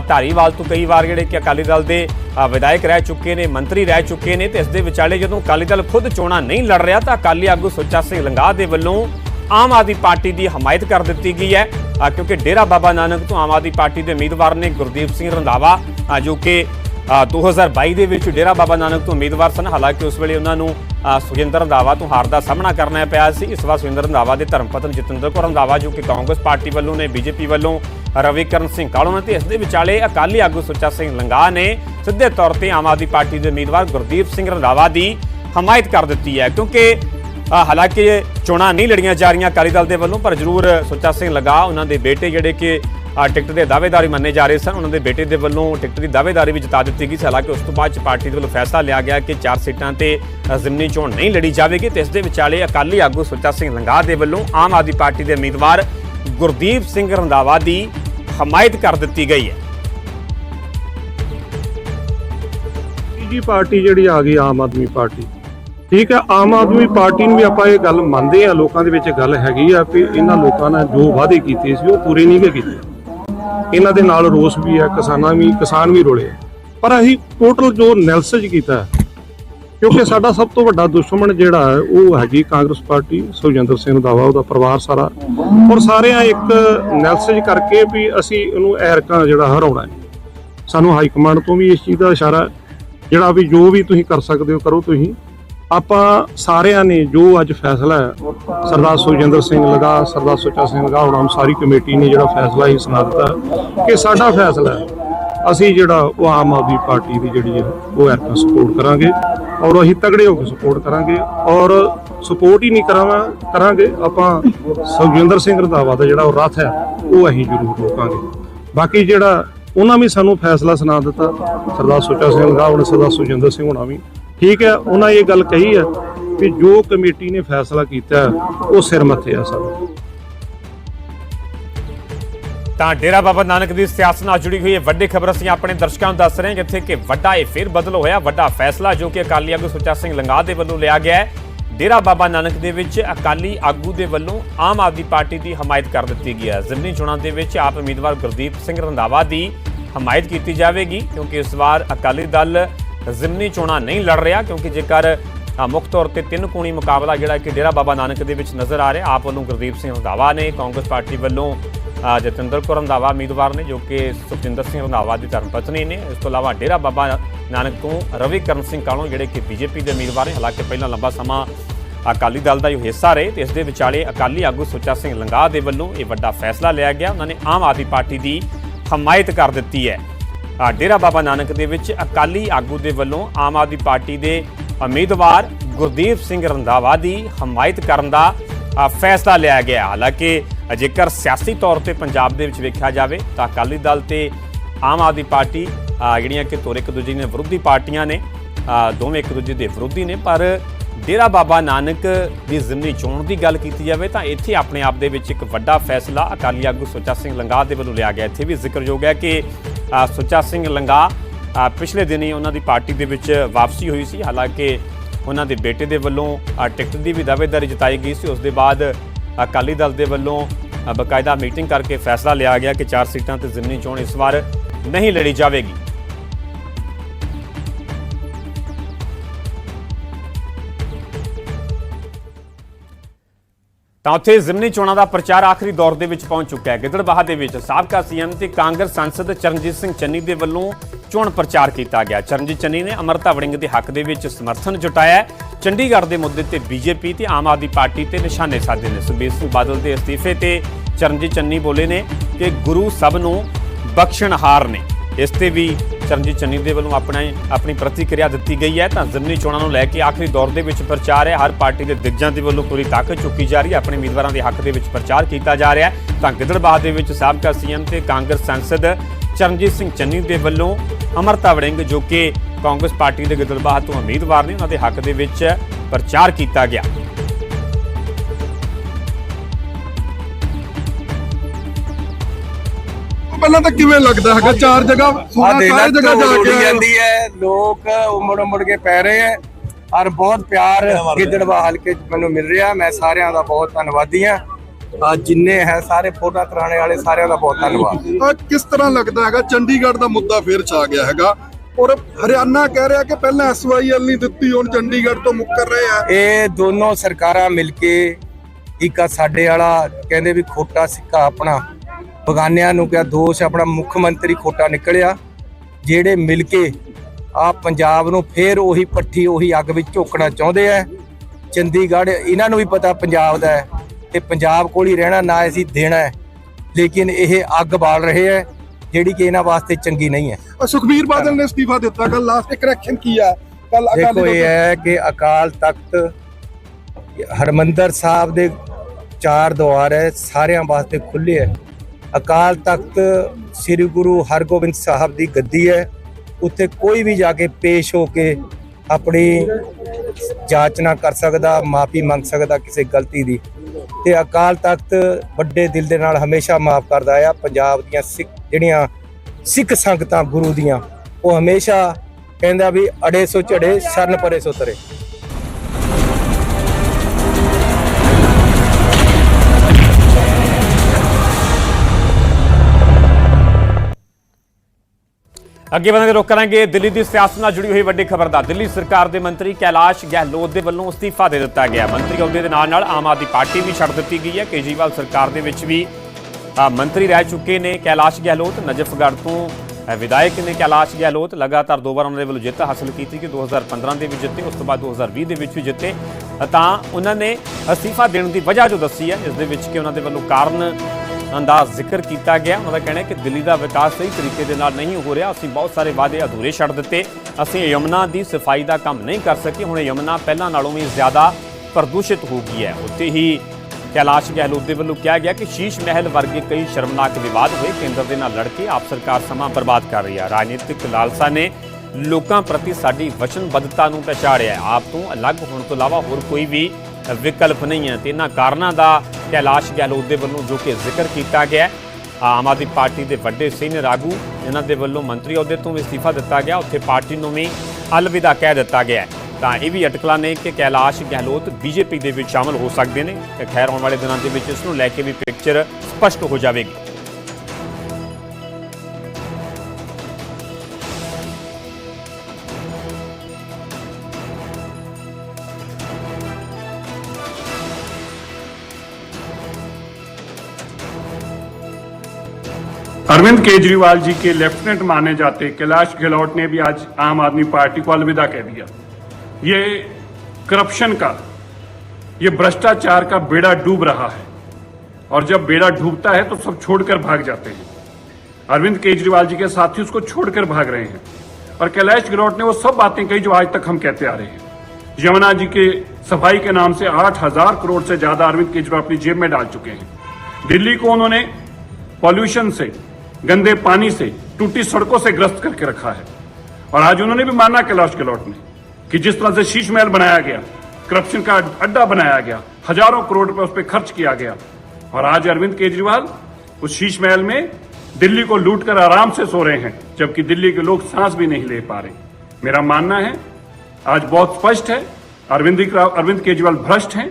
ਧਾਰੀਵਾਲ ਤੋਂ ਕਈ ਵਾਰ ਜਿਹੜੇ ਕਿ ਅਕਾਲੀ ਦਲ ਦੇ ਵਿਧਾਇਕ ਰਹਿ ਚੁੱਕੇ ਨੇ, ਮੰਤਰੀ ਰਹਿ ਚੁੱਕੇ ਨੇ, ਤੇ ਇਸ ਦੇ ਵਿਚਾਲੇ ਜਦੋਂ ਅਕਾਲੀ ਦਲ ਖੁਦ ਚੋਣਾਂ ਨਹੀਂ ਲੜ ਰਿਹਾ, ਤਾਂ ਅਕਾਲੀ ਆਗੂ ਸੁੱਚਾ ਸਿੰਘ ਲੰਗਾ ਦੇ ਵੱਲੋਂ ਆਮ ਆਦਮੀ ਪਾਰਟੀ ਦੀ ਹਮਾਇਤ ਕਰ ਦਿੱਤੀ ਗਈ ਹੈ। ਕਿਉਂਕਿ ਡੇਰਾ ਬਾਬਾ ਨਾਨਕ ਤੋਂ ਆਮ ਆਦਮੀ ਪਾਰਟੀ ਦੇ ਉਮੀਦਵਾਰ ਨੇ ਗੁਰਦੀਪ ਸਿੰਘ ਰੰਧਾਵਾ ਜੋ ਕਿ 2022 ਦੇ ਵਿੱਚ ਡੇਰਾ ਬਾਬਾ ਨਾਨਕ ਤੋਂ ਉਮੀਦਵਾਰ ਸਨ। ਹਾਲਾਂਕਿ ਉਸ ਵੇਲੇ ਉਹਨਾਂ ਨੂੰ ਅ, ਸੁਖਜਿੰਦਰ ਰੰਧਾਵਾ ਤੋਂ ਹਾਰ ਦਾ ਸਾਹਮਣਾ ਕਰਨਾ ਪਿਆ ਸੀ। ਇਸ ਵਾਰ ਸੁਖਜਿੰਦਰ ਰੰਧਾਵਾ ਦੇ ਧਰਮਪਤਨ ਜਤਿੰਦਰ ਕੌਰ ਰੰਧਾਵਾ ਜੋ ਕਿ ਕਾਂਗਰਸ ਪਾਰਟੀ ਵੱਲੋਂ ਨੇ ਬੀਜੇਪੀ ਵੱਲੋਂ ਰਵੀਕਰਨ ਸਿੰਘ ਕਾਲੋਂ ਨੇ ਤੇ ਇਸ ਦੇ ਵਿਚਾਲੇ ਅਕਾਲੀ ਆਗੂ ਸੁੱਚਾ ਸਿੰਘ ਲੰਗਾ ਨੇ ਸਿੱਧੇ ਤੌਰ ਤੇ ਆਮ ਆਦਮੀ ਪਾਰਟੀ ਦੇ ਉਮੀਦਵਾਰ ਗੁਰਦੀਪ ਸਿੰਘ ਰੰਧਾਵਾ ਦੀ ਹਮਾਇਤ ਕਰ ਦਿੱਤੀ ਹੈ। ਕਿਉਂਕਿ ਹਾਲਾਂਕਿ ਚੋਣਾਂ ਨਹੀਂ ਲੜੀਆਂ ਜਾ ਰਹੀਆਂ ਅਕਾਲੀ ਦਲ ਦੇ ਵੱਲੋਂ ਪਰ ਜ਼ਰੂਰ ਸੁੱਚਾ ਸਿੰਘ ਲਗਾ ਉਹਨਾਂ ਦੇ ਬੇਟੇ ਜਿਹੜੇ ਕਿ ਟਿਕਟ ਦੇ ਦਾਅਵੇਦਾਰੀ ਮੰਨੇ ਜਾ ਰਹੇ ਸਨ। ਉਹਨਾਂ ਦੇ ਬੇਟੇ ਦੇ ਵੱਲੋਂ ਟਿਕਟ ਦੀ ਦਾਅਵੇਦਾਰੀ ਵੀ ਜਤਾ ਦਿੱਤੀ ਗਈ ਸੀ। ਹਾਲਾਂਕਿ ਉਸ ਤੋਂ ਬਾਅਦ ਪਾਰਟੀ ਦੇ ਵੱਲੋਂ ਫੈਸਲਾ ਲਿਆ ਗਿਆ ਕਿ ਚਾਰ ਸੀਟਾਂ ਤੇ ਜ਼ਿਮਨੀ ਚੋਣ ਨਹੀਂ ਲੜੀ ਜਾਵੇਗੀ। ਤੇ ਇਸ ਦੇ ਵਿਚਾਲੇ ਅਕਾਲੀ ਆਗੂ ਸੁੱਚਾ ਸਿੰਘ ਲੰਗਾ ਦੇ ਵੱਲੋਂ ਆਮ ਆਦਮੀ ਪਾਰਟੀ ਦੇ ਉਮੀਦਵਾਰ ਗੁਰਦੀਪ ਸਿੰਘ ਰੰਧਾਵਾ ਦੀ ਹਮਾਇਤ ਕਰ ਦਿੱਤੀ ਗਈ ਹੈ। ਤੀਜੀ ਪਾਰਟੀ ਜਿਹੜੀ ਆ ਗਈ, ਆਮ ਆਦਮੀ ਪਾਰਟੀ। ਠੀਕ ਹੈ, ਆਮ ਆਦਮੀ ਪਾਰਟੀ ਨੂੰ ਵੀ ਆਪਾਂ ਇਹ ਗੱਲ ਮੰਨਦੇ ਆ ਲੋਕਾਂ ਦੇ ਵਿੱਚ ਗੱਲ ਹੈਗੀ ਆ ਵੀ ਇਹਨਾਂ ਲੋਕਾਂ ਨੇ ਜੋ ਵਾਅਦੇ ਕੀਤੇ ਸੀ, ਉਹ ਪੂਰੇ ਨਹੀਂ ਗੇ ਕੀਤੇ। ਇਹਨਾਂ ਦੇ ਨਾਲ ਰੋਸ ਵੀ ਹੈ, ਕਿਸਾਨਾਂ ਵੀ, ਕਿਸਾਨ ਵੀ ਰੋਲੇ ਪਰ ਅਸੀਂ ਟੋਟਲ ਜੋ ਨੈਲਸਜ ਕੀਤਾ ਕਿਉਂਕਿ ਸਾਡਾ ਸਭ ਤੋਂ ਵੱਡਾ ਦੁਸ਼ਮਣ ਜਿਹੜਾ ਹੈ, ਉਹ ਹੈਗੀ ਕਾਂਗਰਸ ਪਾਰਟੀ, ਸੁਖਜਿੰਦਰ ਸਿੰਘ ਦਾਵਾ, ਉਹਦਾ ਪਰਿਵਾਰ ਸਾਰਾ। ਔਰ ਸਾਰਿਆਂ ਇੱਕ ਨੈਲਸਜ ਕਰਕੇ ਵੀ ਅਸੀਂ ਇਹਨੂੰ ਐਰਕਾਂ ਜਿਹੜਾ ਹਰਾਉਣਾ ਹੈ। ਸਾਨੂੰ ਹਾਈ ਕਮਾਂਡ ਤੋਂ ਵੀ ਇਸ ਚੀਜ਼ ਦਾ ਇਸ਼ਾਰਾ ਜਿਹੜਾ ਵੀ ਜੋ ਵੀ ਤੁਸੀਂ ਕਰ ਸਕਦੇ ਹੋ, ਕਰੋ ਤੁਸੀਂ। ਆਪਾਂ ਸਾਰਿਆਂ ਨੇ ਜੋ ਅੱਜ ਫੈਸਲਾ ਹੈ, ਸਰਦਾਰ ਸੁਖਜਿੰਦਰ ਸਿੰਘ ਲਗਾ, ਸਰਦਾਰ ਸੁੱਚਾ ਸਿੰਘ ਲਗਾ, ਹੁਣ ਸਾਰੀ ਕਮੇਟੀ ਨੇ ਜਿਹੜਾ ਫੈਸਲਾ ਹੀ ਸੁਣਾ ਦਿੱਤਾ ਕਿ ਸਾਡਾ ਫੈਸਲਾ ਅਸੀਂ ਜਿਹੜਾ ਉਹ ਆਮ ਆਦਮੀ ਪਾਰਟੀ ਦੀ ਜਿਹੜੀ ਹੈ, ਉਹ ਐਪ ਸਪੋਰਟ ਕਰਾਂਗੇ ਔਰ ਅਸੀਂ ਤਗੜੇ ਹੋ ਕੇ ਸਪੋਰਟ ਕਰਾਂਗੇ ਔਰ ਸਪੋਰਟ ਹੀ ਨਹੀਂ ਕਰਾਵਾਂ, ਕਰਾਂਗੇ, ਆਪਾਂ ਸੁਖਜਿੰਦਰ ਸਿੰਘ ਰੰਧਾਵਾ ਦਾ ਜਿਹੜਾ ਉਹ ਰੱਥ ਹੈ, ਉਹ ਅਸੀਂ ਜ਼ਰੂਰ ਰੋਕਾਂਗੇ। ਬਾਕੀ ਜਿਹੜਾ ਉਹਨਾਂ ਵੀ ਸਾਨੂੰ ਫੈਸਲਾ ਸੁਣਾ ਦਿੱਤਾ, ਸਰਦਾਰ ਸੁੱਚਾ ਸਿੰਘ ਲਗਾ, ਹੁਣ ਸਰਦਾਰ ਸੁਖਜਿੰਦਰ ਸਿੰਘ ਹੋਣਾ ਵੀ ਠੀਕ ਹੈ, ਉਹਨਾਂ ਇਹ ਗੱਲ ਕਹੀ ਹੈ ਕਿ ਜੋ ਕਮੇਟੀ ਨੇ ਫੈਸਲਾ ਕੀਤਾ, ਉਹ ਸਿਰ ਮੱਥੇ ਆ ਸਾਡਾ ਤਾਂ ਡੇਰਾ ਬਾਬਾ ਨਾਨਕ ਦੀ ਸਿਆਸਤ ਨਾਲ ਜੁੜੀ ਹੋਈ ਇਹ ਵੱਡੀ ਖਬਰ ਅਸੀਂ ਆਪਣੇ ਦਰਸ਼ਕਾਂ ਨੂੰ ਦੱਸ ਰਹੇ ਹਾਂ ਜਿੱਥੇ ਕਿ ਵੱਡਾ ਇਹ ਫਿਰ ਬਦਲ ਹੋਇਆ, ਵੱਡਾ ਫੈਸਲਾ ਜੋ ਕਿ ਅਕਾਲੀ ਆਗੂ ਸੁੱਚਾ ਸਿੰਘ ਲੰਗਾ ਦੇ ਵੱਲੋਂ ਲਿਆ ਗਿਆ ਹੈ। ਡੇਰਾ ਬਾਬਾ ਨਾਨਕ ਦੇ ਵਿੱਚ ਅਕਾਲੀ ਆਗੂ ਦੇ ਵੱਲੋਂ ਆਮ ਆਦਮੀ ਪਾਰਟੀ ਦੀ ਹਮਾਇਤ ਕਰ ਦਿੱਤੀ ਗਈ ਹੈ। ਜ਼ਿਮਨੀ ਚੋਣਾਂ ਦੇ ਵਿੱਚ ਆਪ ਉਮੀਦਵਾਰ ਗੁਰਦੀਪ ਸਿੰਘ ਰੰਧਾਵਾ ਦੀ ਹਮਾਇਤ ਕੀਤੀ ਜਾਵੇਗੀ, ਕਿਉਂਕਿ ਇਸ ਵਾਰ ਅਕਾਲੀ ਦਲ ਜ਼ਿਮਨੀ ਚੋਣਾਂ ਨਹੀਂ ਲੜ ਰਿਹਾ ਕਿਉਂਕਿ ਜੇਕਰ ਮੁੱਖ ਤੌਰ ਤੇ ਤਿੰਨ ਕੋਣੀ ਮੁਕਾਬਲਾ ਜਿਹੜਾ ਕਿ ਡੇਰਾ ਬਾਬਾ ਨਾਨਕ ਦੇ ਵਿੱਚ ਨਜ਼ਰ ਆ ਰਿਹਾ, ਆਪ ਵੱਲੋਂ ਗੁਰਦੀਪ ਸਿੰਘ ਰੰਧਾਵਾ ਨੇ, ਕਾਂਗਰਸ ਪਾਰਟੀ ਵੱਲੋਂ ਜਤਿੰਦਰ ਕੌਰ ਰੰਧਾਵਾ ਉਮੀਦਵਾਰ ਨੇ, ਜੋ ਕਿ ਸੁਖਜਿੰਦਰ ਸਿੰਘ ਰੰਧਾਵਾ ਦੀ ਧਰਮ ਪਤਨੀ ਨੇ। ਇਸ ਤੋਂ ਇਲਾਵਾ ਡੇਰਾ ਬਾਬਾ ਨਾਨਕ ਤੋਂ ਰਵੀ ਕਰਨ ਸਿੰਘ ਕਾਲੋਂ ਜਿਹੜੇ ਕਿ ਬੀਜੇਪੀ ਦੇ ਉਮੀਦਵਾਰ ਨੇ, ਹਾਲਾਂਕਿ ਪਹਿਲਾਂ ਲੰਬਾ ਸਮਾਂ ਅਕਾਲੀ ਦਲ ਦਾ ਇਹ ਹਿੱਸਾ ਰਹੇ ਤੇ ਇਸ ਦੇ ਵਿਚਾਲੇ ਅਕਾਲੀ ਆਗੂ ਸੁੱਚਾ ਸਿੰਘ ਲੰਗਾ ਦੇ ਵੱਲੋਂ ਇਹ ਵੱਡਾ ਫੈਸਲਾ ਲਿਆ ਗਿਆ। ਉਹਨਾਂ ਨੇ ਆਮ ਆਦਮੀ ਪਾਰਟੀ ਦੀ ਹਮਾਇਤ ਕਰ ਦਿੱਤੀ ਹੈ। ਡੇਰਾ ਬਾਬਾ ਨਾਨਕ ਦੇ ਵਿੱਚ ਅਕਾਲੀ ਆਗੂ ਦੇ ਵੱਲੋਂ ਆਮ ਆਦਮੀ ਪਾਰਟੀ ਦੇ ਉਮੀਦਵਾਰ ਗੁਰਦੀਪ ਸਿੰਘ ਰੰਧਾਵਾ ਦੀ ਹਮਾਇਤ ਕਰਨ ਦਾ ਫੈਸਲਾ ਲਿਆ ਗਿਆ। ਹਾਲਾਂਕਿ, ਜੇਕਰ ਸਿਆਸੀ ਤੌਰ ਤੇ ਪੰਜਾਬ ਦੇ ਵਿੱਚ ਵੇਖਿਆ ਜਾਵੇ ਤਾਂ ਅਕਾਲੀ ਦਲ ਤੇ ਆਮ ਆਦਮੀ ਪਾਰਟੀ ਜਿਹੜੀਆਂ ਕਿ ਤੋਰ ਇੱਕ ਦੂਜੇ ਦੀਆਂ ਵਿਰੋਧੀ ਪਾਰਟੀਆਂ ਨੇ ਦੋਵੇਂ ਇੱਕ ਦੂਜੇ ਦੇ ਵਿਰੋਧੀ ਨੇ, ਪਰ ਡੇਰਾ ਬਾਬਾ ਨਾਨਕ ਦੀ ਜ਼ਿਮਨੀ ਚੋਣ ਦੀ ਗੱਲ ਕੀਤੀ ਜਾਵੇ ਤਾਂ ਇੱਥੇ ਆਪਣੇ ਆਪ ਦੇ ਵਿੱਚ ਇੱਕ ਵੱਡਾ ਫੈਸਲਾ ਅਕਾਲੀ ਆਗੂ ਸੁੱਚਾ ਸਿੰਘ ਲੰਗਾ ਦੇ ਵੱਲੋਂ ਲਿਆ ਗਿਆ। ਇੱਥੇ ਵੀ ਜ਼ਿਕਰਯੋਗ ਹੈ ਕਿ ਸੁੱਚਾ ਸਿੰਘ ਲੰਗਾ ਪਿਛਲੇ ਦਿਨੀ ਉਹਨਾਂ ਦੀ ਪਾਰਟੀ ਦੇ ਵਿੱਚ ਵਾਪਸੀ ਹੋਈ ਸੀ। ਹਾਲਾਂਕਿ ਉਹਨਾਂ ਦੇ ਬੇਟੇ ਦੇ ਵੱਲੋਂ ਟਿਕਟ ਦੀ ਵੀ ਦਾਅਵੇਦਾਰੀ ਜਤਾਈ ਗਈ ਸੀ। ਉਸ ਦੇ ਬਾਅਦ ਅਕਾਲੀ ਦਲ ਦੇ ਵੱਲੋਂ ਅ, ਬਕਾਇਦਾ ਮੀਟਿੰਗ ਕਰਕੇ ਫੈਸਲਾ ਲਿਆ ਗਿਆ ਕਿ ਚਾਰ ਸੀਟਾਂ ਤੇ ਜ਼ਿਮਨੀ ਚੋਣ ਇਸ ਵਾਰ ਨਹੀਂ ਲੜੀ ਜਾਵੇਗੀ। ਤਾਂ ਉੱਥੇ ਜ਼ਿਮਨੀ ਚੋਣਾਂ ਦਾ ਪ੍ਰਚਾਰ ਆਖਰੀ ਦੌਰ ਦੇ ਵਿੱਚ ਪਹੁੰਚ ਚੁੱਕਾ ਹੈ। ਗਿੱਦੜਬਾਹਾ ਦੇ ਵਿੱਚ ਸਾਬਕਾ ਸੀਐਮ ਤੇ ਕਾਂਗਰਸ ਸੰਸਦ ਚਰਨਜੀਤ ਸਿੰਘ ਚੰਨੀ ਦੇ ਵੱਲੋਂ ਚੋਣ ਪ੍ਰਚਾਰ ਕੀਤਾ ਗਿਆ। ਚਰਨਜੀਤ ਚੰਨੀ ਨੇ ਅਮਰਤਾ ਵੜਿੰਗ ਦੇ ਹੱਕ ਦੇ ਵਿੱਚ ਸਮਰਥਨ ਜੁਟਾਇਆ ਚੰਡੀਗੜ੍ਹ ਦੇ ਮੁੱਦੇ ਤੇ ਬੀਜੇਪੀ ਤੇ ਆਮ ਆਦਮੀ ਪਾਰਟੀ ਤੇ ਨਿਸ਼ਾਨੇ ਸਾਧੇ ਨੇ। ਸੁਖਬੀਰ ਸਿੰਘ ਬਾਦਲ ਦੇ ਅਸਤੀਫੇ ਤੇ ਚਰਨਜੀਤ ਚੰਨੀ ਬੋਲੇ ਨੇ ਕਿ ਗੁਰੂ ਸਭ ਨੂੰ ਬਖਸ਼ਣਹਾਰ ਨੇ। ਇਸ ਤੇ ਵੀ ਚਰਨਜੀਤ ਚੰਨੀ ਦੇ ਵੱਲੋਂ ਆਪਣਾ ਆਪਣੀ ਪ੍ਰਤੀਕਿਰਿਆ ਦਿੱਤੀ ਗਈ ਹੈ। ਤਾਂ ਜ਼ਿਮਨੀ ਚੋਣਾਂ ਨੂੰ ਲੈ ਕੇ ਆਖਰੀ ਦੌਰ ਦੇ ਵਿੱਚ ਪ੍ਰਚਾਰ ਹੈ। ਹਰ ਪਾਰਟੀ ਦੇ ਦਿੱਗਜਾਂ ਦੇ ਵੱਲੋਂ ਪੂਰੀ ਤਾਕਤ ਚੁੱਕੀ ਜਾ ਰਹੀ ਹੈ। ਆਪਣੇ ਉਮੀਦਵਾਰਾਂ ਦੇ ਹੱਕ ਦੇ ਵਿੱਚ ਪ੍ਰਚਾਰ ਕੀਤਾ ਜਾ ਰਿਹਾ ਹੈ। ਤਾਂ ਗਿੱਦੜਬਾਹ ਦੇ ਵਿੱਚ ਸਾਬਕਾ ਸੀਐਮ ਤੇ ਕਾਂਗਰਸ ਸੰਸਦ ਚਰਨਜੀਤ ਸਿੰਘ ਚੰਨੀ ਦੇ ਵੱਲੋਂ ਅਮਰਤਾ ਵੜਿੰਗ ਜੋ ਕਿ ਕਾਂਗਰਸ ਪਾਰਟੀ ਦੇ ਗਿੱਦੜਬਾਹ ਤੋਂ ਉਮੀਦਵਾਰ ਨੇ, ਉਹਨਾਂ ਦੇ ਹੱਕ ਦੇ ਵਿੱਚ ਪ੍ਰਚਾਰ ਕੀਤਾ ਗਿਆ। ਪਹਿਲਾਂ ਤਾਂ ਕਿਵੇਂ ਲੱਗਦਾ ਹੈਗਾ? ਚਾਰ ਜਗ੍ਹਾ ਆ ਸਾਰੀ ਜਗ੍ਹਾ ਜਾ ਕੇ ਆਏ। ਜਾਂਦੀ ਹੈ ਲੋਕ ਉਮੜ ਉਮੜ ਕੇ ਪੈ ਰਹੇ ਹੈ ਔਰ ਬਹੁਤ ਪਿਆਰ ਗਿੱਦੜਵਾ ਹਲਕੇ ਚ ਮੈਨੂੰ ਮਿਲ ਰਿਹਾ ਮੈਂ ਸਾਰਿਆਂ ਦਾ ਬਹੁਤ ਧੰਨਵਾਦੀ ਹਾਂ। ਆ ਜਿੰਨੇ ਹੈ ਸਾਰੇ ਫੋਟਾ ਕਰਾਣੇ ਵਾਲੇ ਸਾਰਿਆਂ ਦਾ ਬਹੁਤ ਧੰਨਵਾਦ। ਕਿਸ ਤਰ੍ਹਾਂ ਲੱਗਦਾ ਹੈਗਾ? ਚੰਡੀਗੜ੍ਹ ਦਾ ਮੁੱਦਾ ਫੇਰ ਛਾ ਗਿਆ ਹੈਗਾ। ਔਰ ਹਰਿਆਣਾ ਕਹਿ ਰਿਹਾ ਕਿ ਪਹਿਲਾਂ ਐਸਵਾਈਐਲ ਨਹੀਂ ਦਿੱਤੀ ਹੁਣ ਚੰਡੀਗੜ੍ਹ ਤੋਂ ਮੁੱਕਰ ਰਹੇ ਆ। ਇਹ ਦੋਨੋਂ ਸਰਕਾਰਾਂ ਮਿਲ ਕੇ ਇੱਕ ਆ ਸਾਡੇ ਵਾਲਾ ਕਹਿੰਦੇ ਵੀ ਖੋਟਾ ਸਿੱਕਾ ਆਪਣਾ। ਬਗਾਨਿਆਂ ਨੂੰ ਕਿਹਾ ਦੋਸ਼ ਆਪਣਾ ਮੁੱਖ ਮੰਤਰੀ ਖੋਟਾ ਨਿਕਲਿਆ ਜਿਹੜੇ ਮਿਲ ਕੇ ਆ ਪੰਜਾਬ ਨੂੰ ਫੇਰ ਉਹੀ ਪੱਠੀ ਉਹੀ ਅੱਗ ਵਿੱਚ ਝੋਕਣਾ ਚਾਹੁੰਦੇ ਆ। ਚੰਡੀਗੜ੍ਹ ਇਹਨਾਂ ਨੂੰ ਵੀ ਪਤਾ ਪੰਜਾਬ ਦਾ ਹੈ ਤੇ ਪੰਜਾਬ ਕੋਲ ਹੀ ਰਹਿਣਾ ਨਾ ਅਸੀਂ ਦੇਣਾ ਹੈ। ਲੇਕਿਨ ਇਹ ਅੱਗ ਬਾਲ ਰਹੇ ਹੈ ਜਿਹੜੀ ਕਿ ਇਹਨਾਂ ਵਾਸਤੇ ਚੰਗੀ ਨਹੀਂ ਹੈ। ਸੁਖਬੀਰ ਬਾਦਲ ਨੇ ਅਸਤੀਫਾ ਦਿੱਤਾ ਕੱਲ ਲਾਸਟ ਕਰੈਕਸ਼ਨ ਕੀ ਆ? ਕੱਲ ਦੇਖੋ ਇਹ ਹੈ ਕਿ ਅਕਾਲ ਤਖਤ ਹਰਮੰਦਰ ਸਾਹਿਬ ਦੇ ਚਾਰ ਦੁਆਰ ਹੈ ਸਾਰਿਆਂ ਵਾਸਤੇ ਖੁੱਲੇ ਹੈ। ਅਕਾਲ ਤਖਤ ਸ੍ਰੀ ਗੁਰੂ ਹਰਗੋਬਿੰਦ ਸਾਹਿਬ ਦੀ ਗੱਦੀ ਹੈ। ਉੱਥੇ ਕੋਈ ਵੀ ਜਾ ਕੇ ਪੇਸ਼ ਹੋ ਕੇ ਆਪਣੀ ਜਾਚਨਾ ਕਰ ਸਕਦਾ, ਮਾਫੀ ਮੰਗ ਸਕਦਾ ਕਿਸੇ ਗਲਤੀ ਦੀ। ਤੇ ਅਕਾਲ ਤਖਤ ਵੱਡੇ ਦਿਲ ਦੇ ਨਾਲ ਹਮੇਸ਼ਾ ਮਾਫ ਕਰਦਾ ਆ। ਪੰਜਾਬ ਦੀਆਂ ਸਿੱਖ ਜਿਹੜੀਆਂ ਸਿੱਖ ਸੰਗਤਾਂ ਗੁਰੂ ਦੀਆਂ, ਉਹ ਹਮੇਸ਼ਾ ਕਹਿੰਦਾ ਵੀ ਅੜੇ ਸੋ ਝੜੇ, ਸ਼ਰਨ ਪਰੇ ਸੋ ਤਰੇ। ਅੱਗੇ ਵਧਾਂਗੇ, ਰੁਕ ਕਰਾਂਗੇ। ਦਿੱਲੀ ਦੀ ਸਿਆਸਤ ਨਾਲ ਜੁੜੀ ਹੋਈ ਵੱਡੀ ਖਬਰ ਦਾ। ਦਿੱਲੀ ਸਰਕਾਰ ਦੇ ਮੰਤਰੀ ਕੈਲਾਸ਼ ਗਹਿਲੋਤ ਦੇ ਵੱਲੋਂ ਅਸਤੀਫਾ ਦੇ ਦਿੱਤਾ ਗਿਆ। ਮੰਤਰੀ ਅਹੁਦੇ ਦੇ ਨਾਲ ਨਾਲ ਆਮ ਆਦਮੀ ਪਾਰਟੀ ਵੀ ਛੱਡ ਦਿੱਤੀ ਗਈ ਹੈ। ਕੇਜਰੀਵਾਲ ਸਰਕਾਰ ਦੇ ਵਿੱਚ ਵੀ ਮੰਤਰੀ ਰਹਿ ਚੁੱਕੇ ਨੇ ਕੈਲਾਸ਼ ਗਹਿਲੋਤ। ਨਜਫਗੜ੍ਹ ਤੋਂ ਵਿਧਾਇਕ ਨੇ ਕੈਲਾਸ਼ ਗਹਿਲੋਤ। ਲਗਾਤਾਰ ਦੋ ਵਾਰ ਉਹਨਾਂ ਦੇ ਵੱਲੋਂ ਜਿੱਤ ਹਾਸਲ ਕੀਤੀ ਕਿ 2015 ਦੇ ਵਿੱਚ ਜਿੱਤੇ, ਉਸ ਤੋਂ ਬਾਅਦ 2020 ਦੇ ਵਿੱਚ ਵੀ ਜਿੱਤੇ। ਤਾਂ ਉਹਨਾਂ ਨੇ ਅਸਤੀਫਾ ਦੇਣ ਦੀ ਵਜ੍ਹਾ ਜੋ ਦੱਸੀ ਹੈ ਜਿਸ ਦੇ ਵਿੱਚ ਕਿ ਉਹਨਾਂ ਦੇ ਵੱਲੋਂ ਕਾਰਨ ਅੰਦਾਜ਼ ਜ਼ਿਕਰ ਕੀਤਾ ਗਿਆ। ਉਹਨਾਂ ਦਾ ਕਹਿਣਾ ਕਿ ਦਿੱਲੀ ਦਾ ਵਿਕਾਸ ਸਹੀ ਤਰੀਕੇ ਦੇ ਨਾਲ ਨਹੀਂ ਹੋ ਰਿਹਾ। ਅਸੀਂ ਬਹੁਤ ਸਾਰੇ ਵਾਅਦੇ ਅਧੂਰੇ ਛੱਡ ਦਿੱਤੇ। ਅਸੀਂ ਯਮਨਾ ਦੀ ਸਫ਼ਾਈ ਦਾ ਕੰਮ ਨਹੀਂ ਕਰ ਸਕੇ। ਹੁਣ ਯਮਨਾ ਪਹਿਲਾਂ ਨਾਲੋਂ ਵੀ ਜ਼ਿਆਦਾ ਪ੍ਰਦੂਸ਼ਿਤ ਹੋ ਗਈ ਹੈ। ਉੱਥੇ ਹੀ ਕੈਲਾਸ਼ ਗਹਿਲੋਤ ਦੇ ਵੱਲੋਂ ਕਿਹਾ ਗਿਆ ਕਿ ਸ਼ੀਸ਼ ਮਹਿਲ ਵਰਗੇ ਕਈ ਸ਼ਰਮਨਾਕ ਵਿਵਾਦ ਹੋਏ। ਕੇਂਦਰ ਦੇ ਨਾਲ ਲੜ ਕੇ ਆਪ ਸਰਕਾਰ ਸਮਾਂ ਬਰਬਾਦ ਕਰ ਰਹੀ ਹੈ। ਰਾਜਨੀਤਿਕ ਲਾਲਸਾ ਨੇ ਲੋਕਾਂ ਪ੍ਰਤੀ ਸਾਡੀ ਵਚਨਬੱਧਤਾ ਨੂੰ ਪਛਾੜਿਆ ਆਪ ਤੋਂ ਅਲੱਗ ਹੋਣ ਤੋਂ ਇਲਾਵਾ ਹੋਰ ਕੋਈ ਵੀ ਵਿਕਲਪ ਨਹੀਂ ਹੈ ਤੇ ਇਹਨਾਂ ਕਾਰਨਾਂ ਦਾ ਕੈਲਾਸ਼ ਗਹਿਲੋਤ ਦੇ ਵੱਲੋਂ ਜੋ ਕਿ ਜ਼ਿਕਰ ਕੀਤਾ ਗਿਆ ਆਮ ਆਦਮੀ ਪਾਰਟੀ ਦੇ ਵੱਡੇ ਸੀਨੀਅਰ ਆਗੂ, ਇਹਨਾਂ ਦੇ ਵੱਲੋਂ ਮੰਤਰੀ ਅਹੁਦੇ ਤੋਂ ਵੀ ਅਸਤੀਫਾ ਦਿੱਤਾ ਗਿਆ, ਉੱਥੇ ਪਾਰਟੀ ਨੂੰ ਵੀ ਅਲਵਿਦਾ ਕਹਿ ਦਿੱਤਾ ਗਿਆ ਤਾਂ ਇਹ ਵੀ ਅਟਕਲਾਂ ਨੇ ਕਿ ਕੈਲਾਸ਼ ਗਹਿਲੋਤ ਬੀਜੇਪੀ ਦੇ ਵਿੱਚ ਸ਼ਾਮਲ ਹੋ ਸਕਦੇ ਨੇ, ਤੇ ਖੈਰ ਆਉਣ ਵਾਲੇ ਦਿਨਾਂ ਦੇ ਵਿੱਚ ਇਸ ਨੂੰ ਲੈ ਕੇ ਵੀ ਪਿਕਚਰ ਸਪਸ਼ਟ ਹੋ ਜਾਵੇਗੀ। अरविंद केजरीवाल जी के लेफ्टिनेंट माने जाते कैलाश गहलोत ने भी आज आम आदमी पार्टी को अलविदा कह दिया। ये करप्शन का, ये भ्रष्टाचार का बेड़ा डूब रहा है। और जब बेड़ा डूबता है तो सब छोड़कर भाग जाते हैं। अरविंद केजरीवाल जी के साथी उसको छोड़कर भाग रहे हैं। और कैलाश गहलोत ने वो सब बातें कही जो आज तक हम कहते आ रहे हैं। यमुना जी के सफ़ाई के नाम से आठ हज़ार करोड़ से ज़्यादा अरविंद केजरीवाल अपनी जेब में डाल चुके हैं। दिल्ली को उन्होंने पॉल्यूशन से गंदे पानी से टूटी सड़कों से ग्रस्त करके रखा है। और आज उन्होंने भी माना कैलाश गहलोत ने कि जिस तरह से शीश महल बनाया गया, करप्शन का अड्डा बनाया गया, हज़ारों करोड़ रुपए उस पर खर्च किया गया। और आज अरविंद केजरीवाल उस शीश महल में दिल्ली को लूट कर आराम से सो रहे हैं, जबकि दिल्ली के लोग सांस भी नहीं ले पा रहे। मेरा मानना है, आज बहुत स्पष्ट है, अरविंद अरविंद केजरीवाल भ्रष्ट हैं,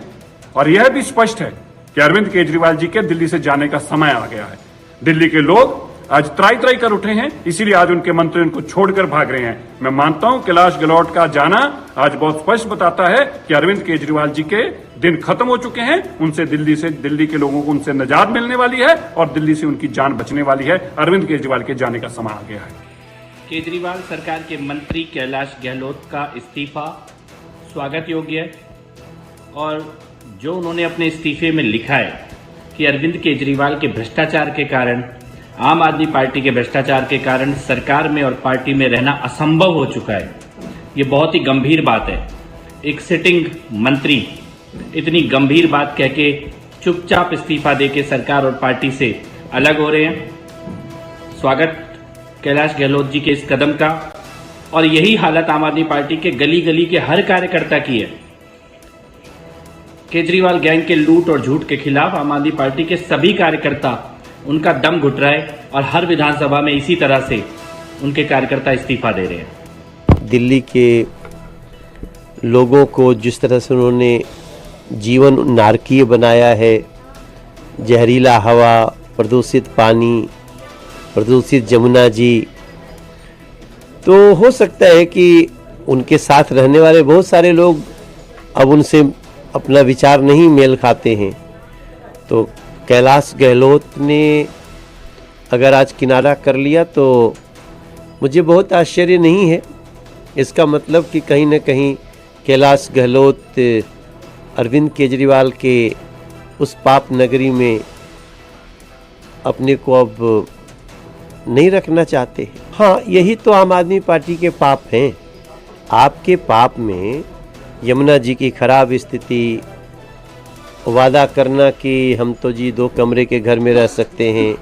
और यह भी स्पष्ट है कि अरविंद केजरीवाल जी के दिल्ली से जाने का समय आ गया है। दिल्ली के लोग आज त्राई त्राई कर उठे हैं, इसीलिए आज उनके मंत्री उनको छोड़कर भाग रहे हैं। मैं मानता हूँ कैलाश गहलोत का जाना आज बहुत स्पष्ट बताता है कि अरविंद केजरीवाल जी के दिन खत्म हो चुके हैं, उनसे दिल्ली से, दिल्ली के लोगों को उनसे निजात मिलने वाली है और दिल्ली से उनकी जान बचने वाली है। अरविंद केजरीवाल के जाने का समय आ गया है। केजरीवाल सरकार के मंत्री कैलाश गहलोत का इस्तीफा स्वागत योग्य है और जो उन्होंने अपने इस्तीफे में लिखा है कि अरविंद केजरीवाल के भ्रष्टाचार के कारण आम आदमी पार्टी के भ्रष्टाचार के कारण सरकार में और पार्टी में रहना असंभव हो चुका है। ये बहुत ही गंभीर बात है। एक सिटिंग मंत्री इतनी गंभीर बात कह के चुपचाप इस्तीफा दे के सरकार और पार्टी से अलग हो रहे हैं। स्वागत, कैलाश गहलोत जी के इस कदम का। और यही हालत आम आदमी पार्टी के गली गली के हर कार्यकर्ता की है। केजरीवाल गैंग के लूट और झूठ के खिलाफ आम आदमी पार्टी के सभी कार्यकर्ता उनका दम घुट रहा है और हर विधानसभा में इसी तरह से उनके कार्यकर्ता इस्तीफा दे रहे हैं। दिल्ली के लोगों को जिस तरह से उन्होंने जीवन नारकीय बनाया है, जहरीला हवा, प्रदूषित पानी, प्रदूषित जमुना जी तो हो सकता है कि उनके साथ रहने वाले बहुत सारे लोग अब उनसे अपना विचार नहीं मेल खाते हैं। तो कैलाश गहलोत ने अगर आज किनारा कर लिया तो मुझे बहुत आश्चर्य नहीं है। इसका मतलब कि कहीं ना कहीं कैलाश गहलोत, अरविंद केजरीवाल के उस पाप नगरी में अपने को अब नहीं रखना चाहते हैं। हाँ यही तो आम आदमी पार्टी के पाप हैं। आपके पाप में यमुना जी की खराब स्थिति वादा करना कि हम तो जी दो कमरे के घर में रह सकते हैं,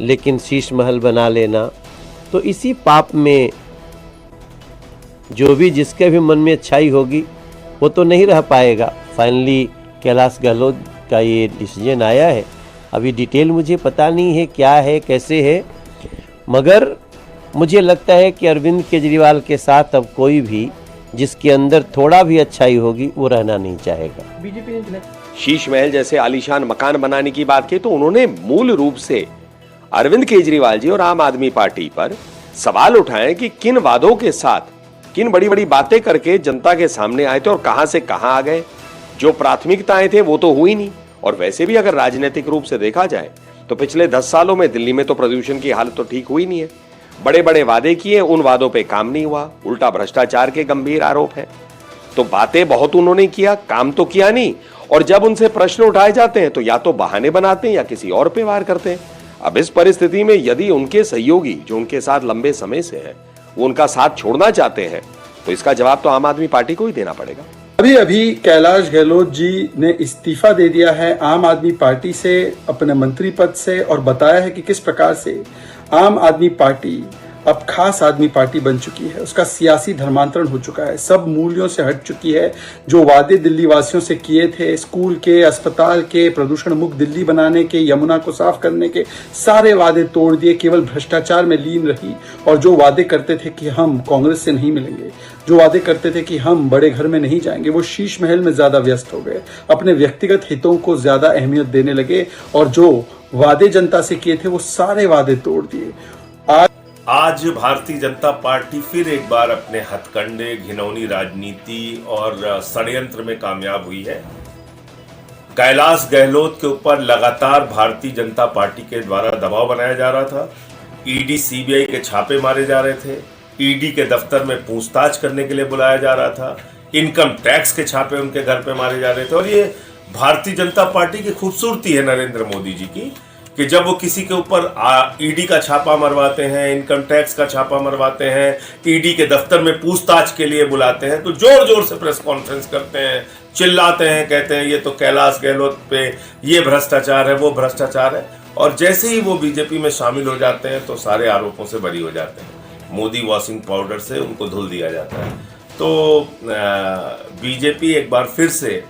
लेकिन शीश महल बना लेना। तो इसी पाप में जो भी जिसके भी मन में अच्छाई होगी, वो तो नहीं रह पाएगा। फाइनली कैलाश गहलोत का ये डिसीज़न आया है। अभी डिटेल मुझे पता नहीं है क्या है, कैसे है। मगर मुझे लगता है कि अरविंद केजरीवाल के साथ अब कोई भी जिसके अंदर थोड़ा भी अच्छाई होगी वो रहना नहीं चाहेगा। बीजेपी शीश महल जैसे आलीशान मकान बनाने की बात की तो उन्होंने मूल रूप से अरविंद केजरीवाल जी और आम आदमी पार्टी पर सवाल उठाए कि किन वादों के साथ किन बड़ी बड़ी बातें करके जनता के सामने आए थे और कहाँ से कहाँ आ गए। जो प्राथमिकताएँ थे वो तो हुई नहीं। और वैसे भी अगर राजनीतिक रूप से देखा जाए तो पिछले दस सालों में दिल्ली में तो प्रदूषण की हालत तो ठीक हुई नहीं है। बड़े बड़े वादे किए, उन वादों पे काम नहीं हुआ। उल्टा भ्रष्टाचार के गंभीर आरोप है। तो बातें बहुत उन्होंने किया, काम तो किया नहीं। और जब उनसे प्रश्न उठाए जाते हैं तो या तो बहाने बनाते हैं या किसी और पे वार करते हैं। अब इस परिस्थिति में यदि उनके सहयोगी, जो उनके साथ लंबे समय से हैं, वो उनका साथ छोड़ना चाहते हैं तो इसका जवाब तो आम आदमी पार्टी को ही देना पड़ेगा। अभी अभी कैलाश गहलोत जी ने इस्तीफा दे दिया है। आम आदमी पार्टी से, अपने मंत्री पद से और बताया है कि किस प्रकार से आम आदमी पार्टी, अब खास आदमी पार्टी बन चुकी है। उसका सियासी धर्मांतरण हो चुका है। सब मूल्यों से हट चुकी है। जो वादे दिल्ली वासियों से किए थे, स्कूल के, अस्पताल के प्रदूषण मुक्त दिल्ली बनाने के, यमुना को साफ़ करने के, सारे वादे तोड़ दिए। केवल भ्रष्टाचार में लीन रही और जो वादे करते थे कि हम कांग्रेस से नहीं मिलेंगे, जो वादे करते थे कि हम बड़े घर में नहीं जाएँगे, वो शीश महल में ज़्यादा व्यस्त हो गए। अपने व्यक्तिगत हितों को ज़्यादा अहमियत देने लगे और जो वादे जनता से किए थे, वो सारे वादे तोड़ दिए। आज आज भारतीय जनता पार्टी फिर एक बार अपने हथकंडे, घिनौनी राजनीति और षड्यंत्र में कामयाब हुई है। कैलाश गहलोत के ऊपर लगातार भारतीय जनता पार्टी के द्वारा दबाव बनाया जा रहा था। ईडी, सीबीआई के छापे मारे जा रहे थे। ईडी के दफ्तर में पूछताछ करने के लिए बुलाया जा रहा था। इनकम टैक्स के छापे उनके घर पे मारे जा रहे थे। और ये भारतीय जनता पार्टी की खूबसूरती है नरेंद्र मोदी जी की, कि जब वो किसी के ऊपर ईडी का छापा मरवाते हैं इनकम टैक्स का छापा मरवाते हैं ईडी के दफ्तर में पूछताछ के लिए बुलाते हैं तो ज़ोर ज़ोर से प्रेस कॉन्फ्रेंस करते हैं, चिल्लाते हैं, कहते हैं, ये तो कैलाश गहलोत पे, ये भ्रष्टाचार है, वो भ्रष्टाचार है। और जैसे ही वो बीजेपी में शामिल हो जाते हैं तो सारे आरोपों से बरी हो जाते हैं। मोदी वॉशिंग पाउडर से उनको धुल दिया जाता है। तो बीजेपी एक बार फिर से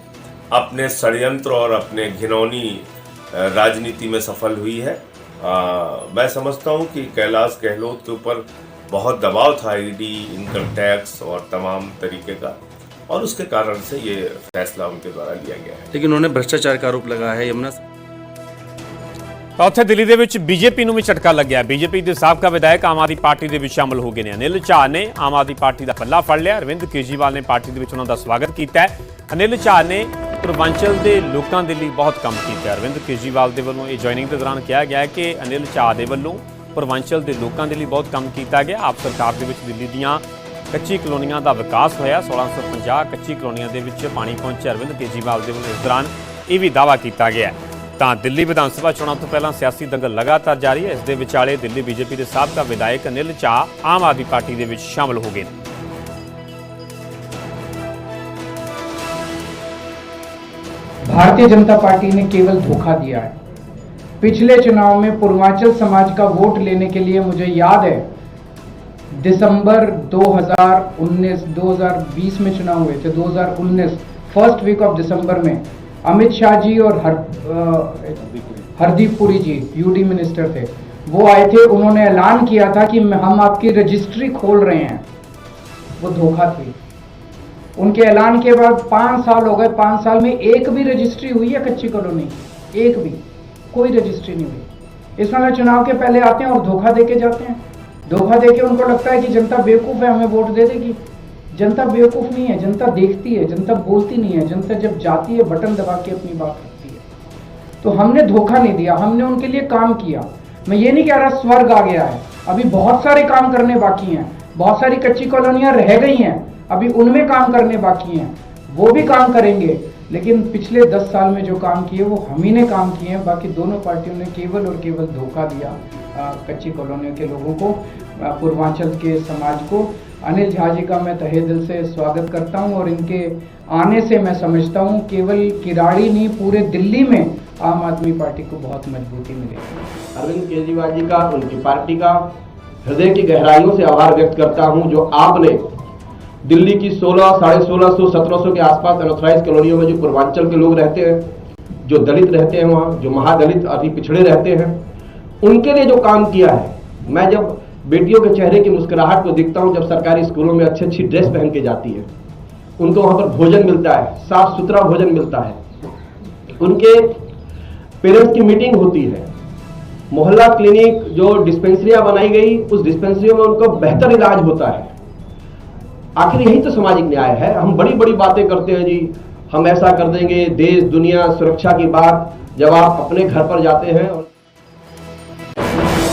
अपने षड्यंत्र और अपने घिनौनी राजनीति में सफल हुई है आ, मैं समझता हूं कि कैलाश गहलोत के ऊपर बहुत दबाव था ईडी इनकम टैक्स और तमाम तरीके का और उसके कारण से ये फैसला उनके द्वारा लिया गया है लेकिन उन्होंने भ्रष्टाचार का आरोप लगाया है यमुना ਤਾਂ ਉੱਥੇ ਦਿੱਲੀ ਦੇ ਵਿੱਚ ਬੀਜੇਪੀ ਨੂੰ ਵੀ ਝਟਕਾ ਲੱਗਿਆ ਬੀਜੇਪੀ ਦੇ ਸਾਬਕਾ ਵਿਧਾਇਕ ਆਮ ਆਦਮੀ ਪਾਰਟੀ ਦੇ ਵਿੱਚ ਸ਼ਾਮਲ ਹੋ ਗਏ ਨੇ ਅਨਿਲ ਝਾਅ ਨੇ ਆਮ ਆਦਮੀ ਪਾਰਟੀ ਦਾ ਪੱਲਾ ਫੜ ਲਿਆ ਅਰਵਿੰਦ ਕੇਜਰੀਵਾਲ ਨੇ ਪਾਰਟੀ ਦੇ ਵਿੱਚ ਉਹਨਾਂ ਦਾ ਸਵਾਗਤ ਕੀਤਾ ਹੈ ਅਨਿਲ ਝਾਅ ਨੇ ਪੂਰਵਾਂਚਲ ਦੇ ਲੋਕਾਂ ਦੇ ਲਈ ਬਹੁਤ ਕੰਮ ਕੀਤਾ। ਅਰਵਿੰਦ ਕੇਜਰੀਵਾਲ ਦੇ ਵੱਲੋਂ ਇਹ ਜੁਆਇਨਿੰਗ ਦੇ ਦੌਰਾਨ ਕਿਹਾ ਗਿਆ ਕਿ ਅਨਿਲ ਚਾਹ ਦੇ ਵੱਲੋਂ ਪੂਰਵਾਂਚਲ ਦੇ ਲੋਕਾਂ ਦੇ ਲਈ ਬਹੁਤ ਕੰਮ ਕੀਤਾ ਗਿਆ। ਆਪ ਸਰਕਾਰ ਦੇ ਵਿੱਚ ਦਿੱਲੀ ਦੀਆਂ ਕੱਚੀ ਕਲੋਨੀਆਂ ਦਾ ਵਿਕਾਸ ਹੋਇਆ। 1650 ਕੱਚੀ ਕਲੋਨੀਆਂ ਦੇ ਵਿੱਚ ਪਾਣੀ ਪਹੁੰਚਿਆ। ਅਰਵਿੰਦ ਕੇਜਰੀਵਾਲ ਦੇ ਵੱਲੋਂ ਇਸ ਦੌਰਾਨ ਇਹ ਵੀ ਦਾਅਵਾ ਕੀਤਾ ਗਿਆ। ਤਾਂ ਦਿੱਲੀ ਵਿਧਾਨ ਸਭਾ ਚੋਣਾਂ ਤੋਂ ਪਹਿਲਾਂ ਸਿਆਸੀ ਦੰਗਲ ਲਗਾਤਾਰ ਜਾਰੀ ਹੈ। ਇਸ ਦੇ ਵਿਚਾਲੇ ਦਿੱਲੀ ਬੀਜੇਪੀ ਦੇ ਸਾਬਕਾ ਵਿਧਾਇਕ ਅਨਿਲ ਚਾਹ ਆਮ ਆਦਮੀ ਪਾਰਟੀ ਦੇ ਵਿੱਚ ਸ਼ਾਮਲ ਹੋ ਗਏ ਨੇ। भारतीय जनता पार्टी ने केवल धोखा दिया है। पिछले चुनाव में पूर्वांचल समाज का वोट लेने के लिए मुझे याद है, दिसंबर 2019 2020 में चुनाव हुए थे 2019 फ़र्स्ट वीक ऑफ़ दिसंबर में। अमित शाह जी और हर हरदीप पुरी जी यूडी मिनिस्टर थे। वो आए थे, उन्होंने ऐलान किया था कि हम आपकी रजिस्ट्री खोल रहे हैं। वो धोखा थी। उनके ऐलान के बाद पाँच साल हो गए, पाँच साल में एक भी रजिस्ट्री हुई है कच्ची कॉलोनी एक भी। कोई रजिस्ट्री नहीं हुई। इस समय चुनाव के पहले आते हैं और धोखा दे के जाते हैं। धोखा दे के उनको लगता है कि जनता बेवकूफ़ है, हमें वोट दे देगी। जनता बेवकूफ़ नहीं है, जनता देखती है, जनता बोलती नहीं है, जनता जब जाती है, बटन दबा के अपनी बात रखती है। तो हमने धोखा नहीं दिया, हमने उनके लिए काम किया। मैं ये नहीं कह रहा स्वर्ग आ गया है। अभी बहुत सारे काम करने बाकी हैं, बहुत सारी कच्ची कॉलोनियाँ रह गई हैं। अभी उनमें काम करने बाकी हैं। वो भी काम करेंगे, लेकिन पिछले दस साल में जो काम किए, वो हम ही ने काम किए हैं। बाकी दोनों पार्टियों ने केवल और केवल धोखा दिया कच्ची कॉलोनियों के लोगों को पूर्वांचल के समाज को। अनिल झा जी का मैं तहे दिल से स्वागत करता हूँ और इनके आने से मैं समझता हूँ, केवल किराड़ी नहीं, पूरे दिल्ली में आम आदमी पार्टी को बहुत मजबूती मिलेगी अरविंद केजरीवाल जी का, उनकी पार्टी का हृदय की गहराइयों से आभार व्यक्त करता हूँ, जो आपने दिल्ली की 16 साढ़े सोलह सौ, सत्रह सौ के आसपास अनऑथराइज कॉलोनियों में जो पूर्वांचल के लोग रहते हैं, जो दलित रहते हैं वहाँ, जो महादलित अति पिछड़े रहते हैं, उनके लिए जो काम किया है, मैं जब बेटियों के चेहरे की मुस्कुराहट को देखता हूँ, जब सरकारी स्कूलों में अच्छी अच्छी ड्रेस पहन के जाती है, उनको वहाँ पर भोजन मिलता है, साफ़ सुथरा भोजन मिलता है, उनके पेरेंट्स की मीटिंग होती है, मोहल्ला क्लिनिक जो डिस्पेंसरियाँ बनाई गई, उस डिस्पेंसरियों में उनको बेहतर इलाज होता है आखिर यही तो सामाजिक न्याय है हम बड़ी बड़ी बातें करते हैं जी हम ऐसा कर देंगे देश दुनिया सुरक्षा की बात जब आप अपने घर पर जाते हैं और